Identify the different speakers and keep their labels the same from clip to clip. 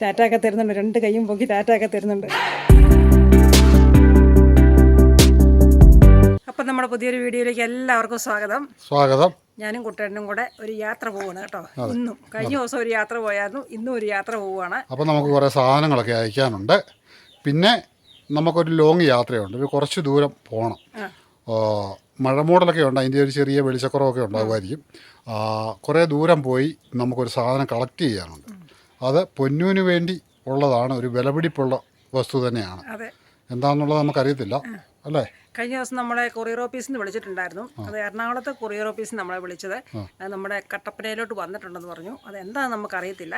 Speaker 1: ടാറ്റയൊക്കെ തരുന്നുണ്ട് രണ്ട് കൈയും പൊക്കി ടാറ്റാക്കെ തരുന്നുണ്ട് അപ്പം നമ്മുടെ പുതിയൊരു വീഡിയോയിലേക്ക് എല്ലാവർക്കും സ്വാഗതം.
Speaker 2: സ്വാഗതം.
Speaker 1: ഞാനും കുട്ടേട്ടനും കൂടെ ഒരു യാത്ര പോവാണ് കേട്ടോ. ഇന്നും കഴിഞ്ഞ ദിവസം ഒരു യാത്ര പോയായിരുന്നു. ഇന്നും ഒരു യാത്ര പോവുകയാണ്
Speaker 2: അപ്പോൾ നമുക്ക് കുറേ സാധനങ്ങളൊക്കെ അയക്കാനുണ്ട്. പിന്നെ നമുക്കൊരു ലോങ് യാത്രയുണ്ട്. ഒരു കുറച്ച് ദൂരം പോകണം മഴമൂടലൊക്കെ ഉണ്ട്. അതിന്റെ ഒരു ചെറിയ വെളിച്ചക്കുറവൊക്കെ ഉണ്ടാകുമായിരിക്കും കുറേ ദൂരം പോയി നമുക്കൊരു സാധനം കളക്ട് ചെയ്യാനുണ്ട്. അത് പൊന്നൂന് വേണ്ടി ഉള്ളതാണ് ഒരു വിലപിടിപ്പുള്ള വസ്തു തന്നെയാണ്.
Speaker 1: അതെ.
Speaker 2: എന്താണെന്നുള്ളത് നമുക്കറിയത്തില്ല അല്ലേ?
Speaker 1: കഴിഞ്ഞ ദിവസം നമ്മളെ കൊറിയർ ഓഫീസിൽ നിന്ന് വിളിച്ചിട്ടുണ്ടായിരുന്നു അത് എറണാകുളത്തെ കൊറിയർ ഓഫീസിൽ നമ്മളെ വിളിച്ചത്. അത് നമ്മുടെ കട്ടപ്പനയിലോട്ട് വന്നിട്ടുണ്ടെന്ന് പറഞ്ഞു. അത് എന്താണെന്ന് നമുക്കറിയത്തില്ല.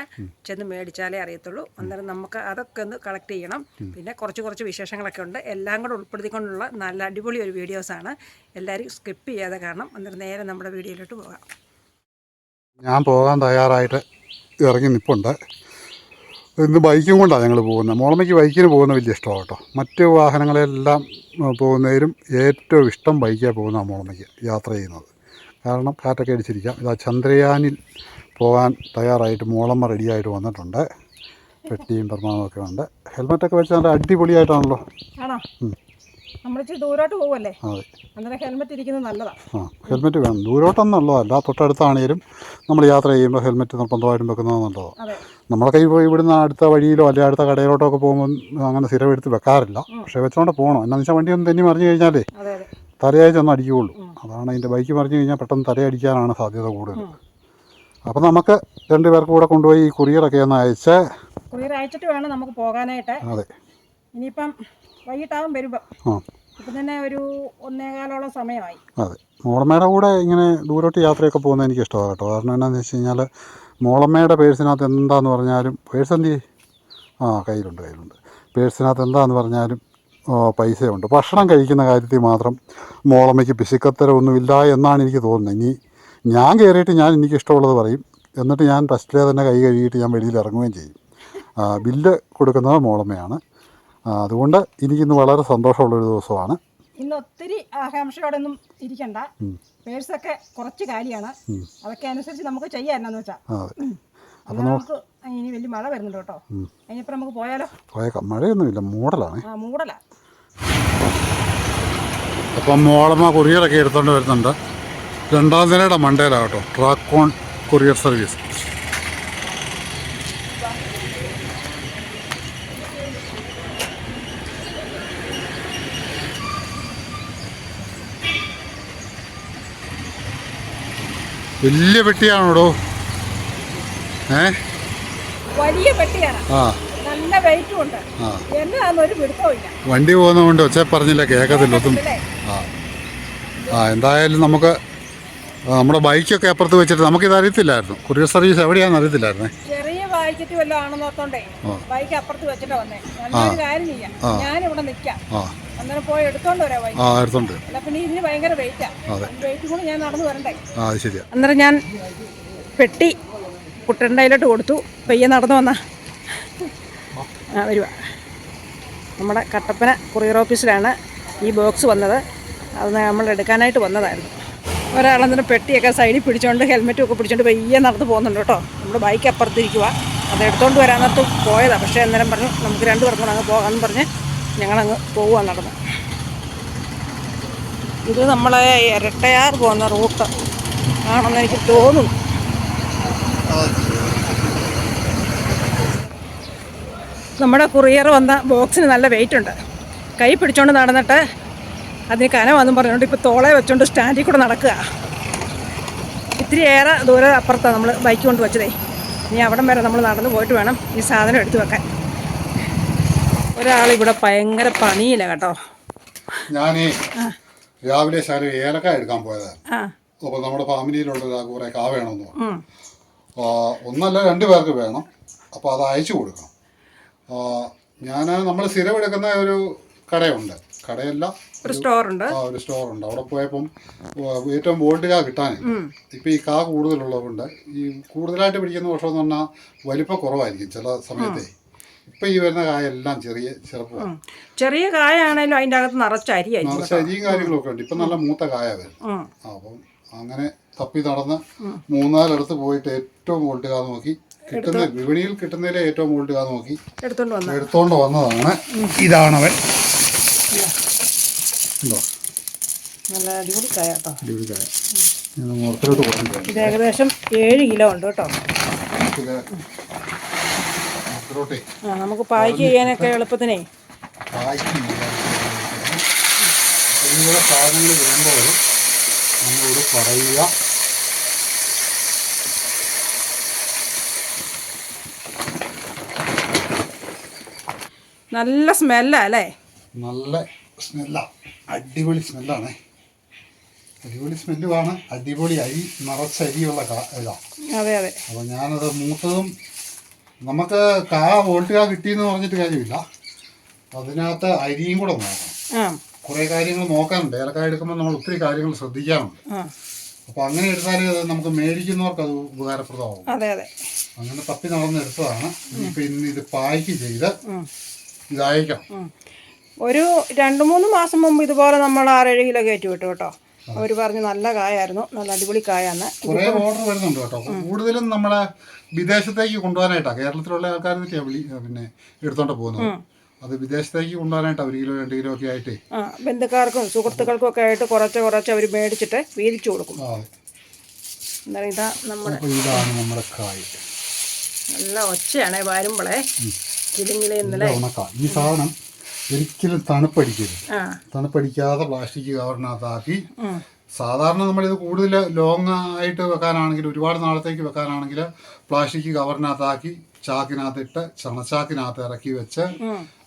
Speaker 1: ചെന്ന് മേടിച്ചാലേ അറിയത്തുള്ളൂ. അന്നേരം നമുക്ക് അതൊക്കെ ഒന്ന് കളക്ട് ചെയ്യണം. പിന്നെ കുറച്ച് കുറച്ച് വിശേഷങ്ങളൊക്കെ ഉണ്ട്. എല്ലാം കൂടെ ഉൾപ്പെടുത്തിക്കൊണ്ടുള്ള നല്ല അടിപൊളി ഒരു വീഡിയോസാണ് എല്ലാവരും സ്കിപ്പ് ചെയ്യാതെ കാരണം അന്നേരം നേരെ നമ്മുടെ വീഡിയോയിലോട്ട് പോകാം.
Speaker 2: ഞാൻ പോകാൻ തയ്യാറായിട്ട് ഇറങ്ങി നിൽപ്പുണ്ട് ഇന്ന് ബൈക്കും കൊണ്ടാണ് ഞങ്ങൾ പോകുന്നത് മോളമ്മയ്ക്ക് ബൈക്കിന് പോകുന്ന വലിയ ഇഷ്ടമാണ് കേട്ടോ. മറ്റ് വാഹനങ്ങളെല്ലാം പോകുന്നതിലും ഏറ്റവും ഇഷ്ടം ബൈക്കിൽ പോകുന്ന മോളമ്മയ്ക്ക് യാത്ര ചെയ്യുന്നത്. കാരണം കാറ്റൊക്കെ അടിച്ചിരിക്കാം. ഇതാ ചന്ദ്രയാനിൽ പോകാൻ തയ്യാറായിട്ട് മോളമ്മ റെഡിയായിട്ട് വന്നിട്ടുണ്ട്. പെട്ടിയും പെർമാണമൊക്കെ ഒക്കെ ഉണ്ട്. ഹെൽമെറ്റൊക്കെ വെച്ച് നല്ല അടിപൊളിയായിട്ടാണല്ലോ.
Speaker 1: ദൂരോട്ട് പോകുമല്ലേ അന്നേരം ഹെൽമെറ്റ് ഇരിക്കുന്നത് നല്ലതാണ്
Speaker 2: ആ ഹെൽമെറ്റ് വേണം. ദൂരോട്ടൊന്നുള്ളതല്ല തൊട്ടടുത്താണേലും നമ്മൾ യാത്ര ചെയ്യുമ്പോൾ ഹെൽമെറ്റ് നിർബന്ധമായിട്ടും വെക്കുന്നത് നല്ലതാണ് കൈ പോയി ഇവിടുന്ന് അടുത്ത വഴിയിലോ അല്ലെങ്കിൽ അടുത്ത കടയിലോട്ടോ ഒക്കെ പോകുമ്പോൾ അങ്ങനെ സ്ഥിരം എടുത്ത് വെക്കാറില്ല. പക്ഷേ വെച്ചോണ്ട് പോകണം എന്നാന്ന് വെച്ചാൽ വണ്ടി ഒന്ന് തെന്നി മറിഞ്ഞു കഴിഞ്ഞാലേ
Speaker 1: അതെ അതെ.
Speaker 2: തലയായി ചെന്ന് അടിക്കുകയുള്ളൂ അതാണ് അതിന്റെ ബൈക്ക് മറിഞ്ഞു കഴിഞ്ഞാൽ പെട്ടെന്ന് തലയടിക്കാനാണ് സാധ്യത കൂടുതൽ. അപ്പോൾ നമുക്ക് രണ്ട് പേർക്ക് കൂടെ കൊണ്ടുപോയി ഈ കുറിയറൊക്കെ ഒന്ന് അയച്ച്
Speaker 1: കുറിയർ അയച്ചിട്ട് വേണം നമുക്ക് പോകാനായിട്ട്.
Speaker 2: അതെ.
Speaker 1: ഇനിയിപ്പം വൈകിട്ടാവും വരുമ്പം. ഇപ്പം തന്നെ ഒരു ഒന്നേകാലോളം സമയമായി.
Speaker 2: അതെ. മോളമ്മയുടെ കൂടെ ഇങ്ങനെ ദൂരോട്ട് യാത്രയൊക്കെ പോകുന്നത് എനിക്ക് ഇഷ്ടമാണ് കേട്ടോ. കാരണം എന്താണെന്ന് വെച്ച് കഴിഞ്ഞാൽ മോളമ്മയുടെ പേഴ്സിനകത്ത് എന്താന്ന് പറഞ്ഞാലും പേഴ്സ് എന്ത് ആ കയ്യിലുണ്ട് കയ്യിലുണ്ട്. പേഴ്സിനകത്ത് എന്താന്ന് പറഞ്ഞാലും പൈസയുണ്ട്. ഭക്ഷണം കഴിക്കുന്ന കാര്യത്തിൽ മാത്രം മോളമ്മയ്ക്ക് പിശുക്കത്തരമൊന്നുമില്ല എന്നാണ് എനിക്ക് തോന്നുന്നത്. ഇനി ഞാൻ കയറിയിട്ട് ഞാൻ എനിക്ക് ഇഷ്ടമുള്ളത് പറയും. എന്നിട്ട് ഞാൻ ഫസ്റ്റിലെ തന്നെ കൈ കഴുകിയിട്ട് ഞാൻ വെളിയിൽ ഇറങ്ങുകയും ചെയ്യും. ബില്ല് കൊടുക്കുന്നത് മോളമ്മയാണ്. അതുകൊണ്ട് എനിക്കിന്ന് വളരെ സന്തോഷമുള്ളൊരു ദിവസമാണ്.
Speaker 1: ഇന്ന് ഒത്തിരി ആകാംക്ഷയോടൊന്നും ഇരിക്കണ്ട. പേഴ്സൊക്കെ കുറച്ച് കാര്യമാണ് അതൊക്കെ അനുസരിച്ച് നമുക്ക് ചെയ്യാം എന്നാന്ന് വെച്ചാൽ നമുക്ക് ഇനി വലിയ മഴ വരുന്നുണ്ട് കേട്ടോ. അതിനിപ്പം നമുക്ക് പോയാലോ?
Speaker 2: പോയേക്കാം. മഴയൊന്നുമില്ല. മൂടലാണ്.
Speaker 1: ആ മൂടല.
Speaker 2: അപ്പം മോളമ്മ കൊറിയറൊക്കെ എടുത്തുകൊണ്ട് വരുന്നുണ്ട്. രണ്ടാം നിലയുടെ മണ്ടയിലാണ് കേട്ടോ. Trackon courier service. വലിയ പെട്ടിയാണോടോ? ഏ?
Speaker 1: വലിയ പെട്ടിയാണ്.
Speaker 2: ആ.
Speaker 1: നല്ല വെയിറ്റും ഉണ്ട്.
Speaker 2: ആ.
Speaker 1: ഒരു പിടുത്തവും
Speaker 2: വണ്ടി പോകുന്നതുകൊണ്ട് ഒച്ച പറഞ്ഞില്ല കേൾക്കത്തില്ല ഒന്നും ആ. ആ എന്തായാലും നമുക്ക് നമ്മുടെ ബൈക്കൊക്കെ അപ്പുറത്ത് വെച്ചിട്ട് നമുക്കിത് അറിയത്തില്ലായിരുന്നു. കൊറിയർ സർവീസ് എവിടെയാണെന്ന് അറിയത്തില്ലായിരുന്നേ.
Speaker 1: ചെറിയ വായിക്കറ്റ് വല്ലതും ആണെന്നോർത്തോണ്ടേ ബൈക്ക് അപ്പുറത്ത് വെച്ചിട്ട് വന്നേ. ഞാനൊരു കാര്യം ചെയ്യാം ഞാനിവിടെ നിൽക്കാം
Speaker 2: ആ
Speaker 1: എടുത്തോണ്ട്
Speaker 2: അതെ. ആ ശരിയാ.
Speaker 1: അന്നേരം ഞാൻ പെട്ടി കുട്ടണ്ടയിലോട്ട് കൊടുത്തു. പയ്യെ നടന്നു വന്നാ. ആ വരുവ നമ്മുടെ കട്ടപ്പന കൊറിയർ ഓഫീസിലാണ് ഈ ബോക്സ് വന്നത്. അത് നമ്മൾ എടുക്കാനായിട്ട് വന്നതായിരുന്നു. ഒരാളെന്നിട്ട് പെട്ടിയൊക്കെ സൈഡിൽ പിടിച്ചോണ്ട് ഹെൽമെറ്റും ഒക്കെ പിടിച്ചോണ്ട് പയ്യെ നടന്നു പോകുന്നുണ്ട് കേട്ടോ. നമ്മുടെ ബൈക്ക് അപ്പുറത്തിരിക്കുക അത് എടുത്തോണ്ട് വരാനത്ത് പോയതാണ് പക്ഷേ അന്നേരം പറഞ്ഞു നമുക്ക് രണ്ടു പേർക്കും അങ്ങ് പോകാമെന്ന് പറഞ്ഞ് ഞങ്ങളങ്ങ് പോവുക നടന്ന്. ഇത് നമ്മളെ ഇരട്ടയാർ പോകുന്ന റൂട്ട് ആണെന്ന് എനിക്ക് തോന്നുന്നു. നമ്മുടെ കുറിയർ വന്ന ബോക്സിന് നല്ല വെയിറ്റ് ഉണ്ട്. കൈ പിടിച്ചോണ്ട് നടന്നിട്ട് അതിന് കനമാണെന്നും പറഞ്ഞുകൊണ്ട് ഇപ്പോൾ തോളെ വെച്ചോണ്ട് സ്റ്റാൻഡിൽ കൂടെ നടക്കുക. ഇത്തിരി ഏറെ ദൂരം അപ്പുറത്താണ് നമ്മൾ ബൈക്ക് കൊണ്ട് വെച്ചതേ. ഇനി അവിടം വരെ നമ്മൾ നടന്നു പോയിട്ട് വേണം ഈ സാധനം എടുത്തു വെക്കാൻ. ഒരാളിവിടെ ഭയങ്കര പണിയില്ല കേട്ടോ.
Speaker 2: ഞാനേ രാവിലെ ശാല ഏലക്ക എടുക്കാൻ പോയതാണ്
Speaker 1: അപ്പൊ
Speaker 2: അപ്പോൾ നമ്മുടെ ഫാമിലിയിലുള്ള കുറേ കാ വേണമെന്ന് പറഞ്ഞു. ഒന്നല്ല രണ്ട് പേർക്ക് വേണം. അപ്പോൾ അത് അയച്ചു കൊടുക്കണം. ഞാൻ നമ്മൾ സ്ഥിരം എടുക്കുന്ന ഒരു കടയുണ്ട്. കടയല്ല
Speaker 1: ഒരു സ്റ്റോർ
Speaker 2: ഉണ്ട് ഒരു സ്റ്റോറുണ്ട്. അവിടെ പോയപ്പം ഏറ്റവും ബോൾഡ് കാ കിട്ടാനേ ഇപ്പം ഈ കാ കൂടുതലുള്ളതുകൊണ്ട് ഈ കൂടുതലായിട്ട് പിടിക്കുന്ന വർഷം എന്ന് പറഞ്ഞാൽ വലിപ്പം കുറവായിരിക്കും ചില സമയത്തെ. ഇപ്പം ഈ വരുന്ന കായെല്ലാം ചെറിയ ചെറുപ്പമാണ്
Speaker 1: ചെറിയ കായാണേലും അതിന്റെ അകത്ത് നിറച്ച അരിയായിരിക്കും
Speaker 2: നിറച്ച് അരിയും കാര്യങ്ങളൊക്കെ ഉണ്ട്. ഇപ്പം നല്ല മൂത്ത കായ വരും
Speaker 1: ഉം.
Speaker 2: അപ്പം അങ്ങനെ തപ്പി നടന്ന് മൂന്നാലടുത്ത് പോയിട്ട് ഏറ്റവും ബോൾഡ് കാ നോക്കി കിട്ടുന്ന വിപണിയിൽ കിട്ടുന്നതിലെ ഏറ്റവും കൂടുതൽ കാ നോക്കി
Speaker 1: എടുത്തോണ്ട്
Speaker 2: വന്നതാണ്. ഇതാണവൻ. ഉണ്ടോ
Speaker 1: നല്ല അടിപൊളി കായ കേട്ടോ.
Speaker 2: അടിപൊളി കായ. ഞാൻ മുറത്തിലോട്ട് കൊടുത്തിട്ടുണ്ട്
Speaker 1: ഇത് ഏകദേശം ഏഴ് കിലോ ഉണ്ട് കേട്ടോ.
Speaker 2: ഇത്
Speaker 1: ആ നമുക്ക് പായ്ക്ക് ചെയ്യാനൊക്കെ എളുപ്പത്തിനേ.
Speaker 2: പായ്ക്ക് ഇങ്ങനെയുള്ള സാധനങ്ങൾ വരുമ്പോൾ നമ്മളോട് പറയുക.
Speaker 1: നല്ല സ്മെല്ലാ അല്ലേ?
Speaker 2: നല്ല സ്മെല്ലാ. അടിപൊളി സ്മെല്ലാണ്. അടിപൊളി സ്മെല്ലുമാണ്. അടിപൊളി അരി നിറച്ച അരിയുള്ള കാ- ഇതാ.
Speaker 1: അതെ അതെ.
Speaker 2: അപ്പോൾ ഞാനത് മൂത്തതും നമുക്ക് കാ വോൾട്ട് കാ കിട്ടിയെന്ന് പറഞ്ഞിട്ട് കാര്യമില്ല. അതിനകത്ത് അരിയും കൂടെ നോക്കണം. കുറെ കാര്യങ്ങൾ നോക്കാനുണ്ട്. ഏലക്കായ എടുക്കുമ്പോൾ നമ്മൾ ഒത്തിരി കാര്യങ്ങൾ ശ്രദ്ധിക്കാനുണ്ട്. അപ്പൊ അങ്ങനെ എടുത്താലേ അത് നമുക്ക് മേടിക്കുന്നവർക്ക് അത് ഉപകാരപ്രദമാവും. അങ്ങനെ തപ്പി നടന്നെടുത്തതാണ് ഇപ്പൊ ഇന്ന് ഇത് പായ്ക്ക് ചെയ്ത്
Speaker 1: ഇതായിരിക്കാം. ഒരു രണ്ട് മൂന്ന് മാസം മുമ്പ് ഇതുപോലെ നമ്മൾ ആറേഴ് കിലോ കയറ്റി വിട്ടു കേട്ടോ. അവർ പറഞ്ഞു നല്ല കായായിരുന്നു. നല്ല അടിപൊളി കായാന്ന്.
Speaker 2: കുറേ ഓർഡർ വരുന്നുണ്ട് കേട്ടോ. കൂടുതലും നമ്മളെ വിദേശത്തേക്ക് കൊണ്ടുപോകാനായിട്ടാണ് കേരളത്തിലുള്ള ആൾക്കാർ പിന്നെ എടുത്തോണ്ട് പോകുന്നത്. അത് വിദേശത്തേക്ക് കൊണ്ടുപോകാനായിട്ട് ഒരു കിലോ രണ്ട് കിലോ ഒക്കെ ആയിട്ട്.
Speaker 1: ബന്ധുക്കാർക്കും സുഹൃത്തുക്കൾക്കും ഒക്കെ ആയിട്ട് കുറച്ച് കുറച്ച് അവർ മേടിച്ചിട്ട് വീതിച്ചു കൊടുക്കും. ഇതാ നമ്മുടെ
Speaker 2: ഇതാണ് നമ്മുടെ കായ്.
Speaker 1: നല്ല ഒച്ചയാണേ വരുമ്പോളേ. കിളിങ്ങിലെ ഇന്നലെ
Speaker 2: ഈ സാധനം ഒരിക്കലും തണുപ്പടിക്കരുത്. തണുപ്പടിക്കാതെ പ്ലാസ്റ്റിക് കവറിനകത്താക്കി. സാധാരണ നമ്മളിത് കൂടുതൽ ലോങ് ആയിട്ട് വെക്കാനാണെങ്കിൽ ഒരുപാട് നാളത്തേക്ക് വെക്കാനാണെങ്കിൽ പ്ലാസ്റ്റിക് കവറിനകത്താക്കി ചാക്കിനകത്തിട്ട് ചണച്ചാക്കിനകത്ത് ഇറക്കി വെച്ച്.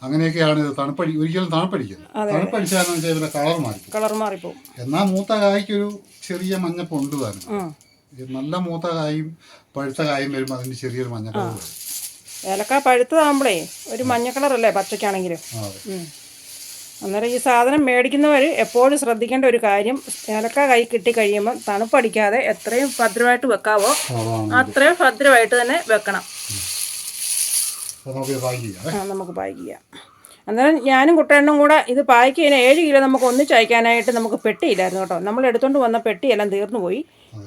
Speaker 2: അങ്ങനെയൊക്കെയാണ് ഇത് തണുപ്പടി ഒരിക്കലും തണുപ്പടിക്കുന്നത് തണുപ്പടിച്ചാന്ന് വെച്ചാൽ ഇതിന്റെ കളർ മാറി
Speaker 1: കളർ മാറിപ്പോ
Speaker 2: എന്നാൽ മൂത്ത കായ്ക്കൊരു ചെറിയ മഞ്ഞപ്പൊണ്ട് താനും
Speaker 1: ഉം.
Speaker 2: നല്ല മൂത്ത കായും പഴുത്ത കായും വരുമ്പോൾ അതിന് ചെറിയൊരു മഞ്ഞ കളർ വരും.
Speaker 1: ഏലക്ക പഴുത്തതാകുമ്പോഴേ ഒരു മഞ്ഞ കളറല്ലേ പച്ചയ്ക്കാണെങ്കിലും അന്നേരം ഈ സാധനം മേടിക്കുന്നവർ എപ്പോഴും ശ്രദ്ധിക്കേണ്ട ഒരു കാര്യം ഏലക്ക കൈ കിട്ടി കഴിയുമ്പോൾ തണുപ്പടിക്കാതെ എത്രയും ഭദ്രമായിട്ട് വെക്കാവോ അത്രയും ഭദ്രമായിട്ട് തന്നെ വെക്കണം.
Speaker 2: നമുക്ക് പാക്ക് ചെയ്യാം
Speaker 1: അന്നേരം ഞാനും കുട്ടണ്ണും കൂടെ ഇത് പായ്ക്ക് ചെയ്യുന്ന ഏഴ് കിലോ നമുക്ക് ഒന്നിച്ച് അയക്കാനായിട്ട് നമുക്ക് പെട്ടിയില്ലായിരുന്നു കേട്ടോ. നമ്മൾ എടുത്തുകൊണ്ട് വന്ന പെട്ടിയെല്ലാം തീർന്നു പോയി.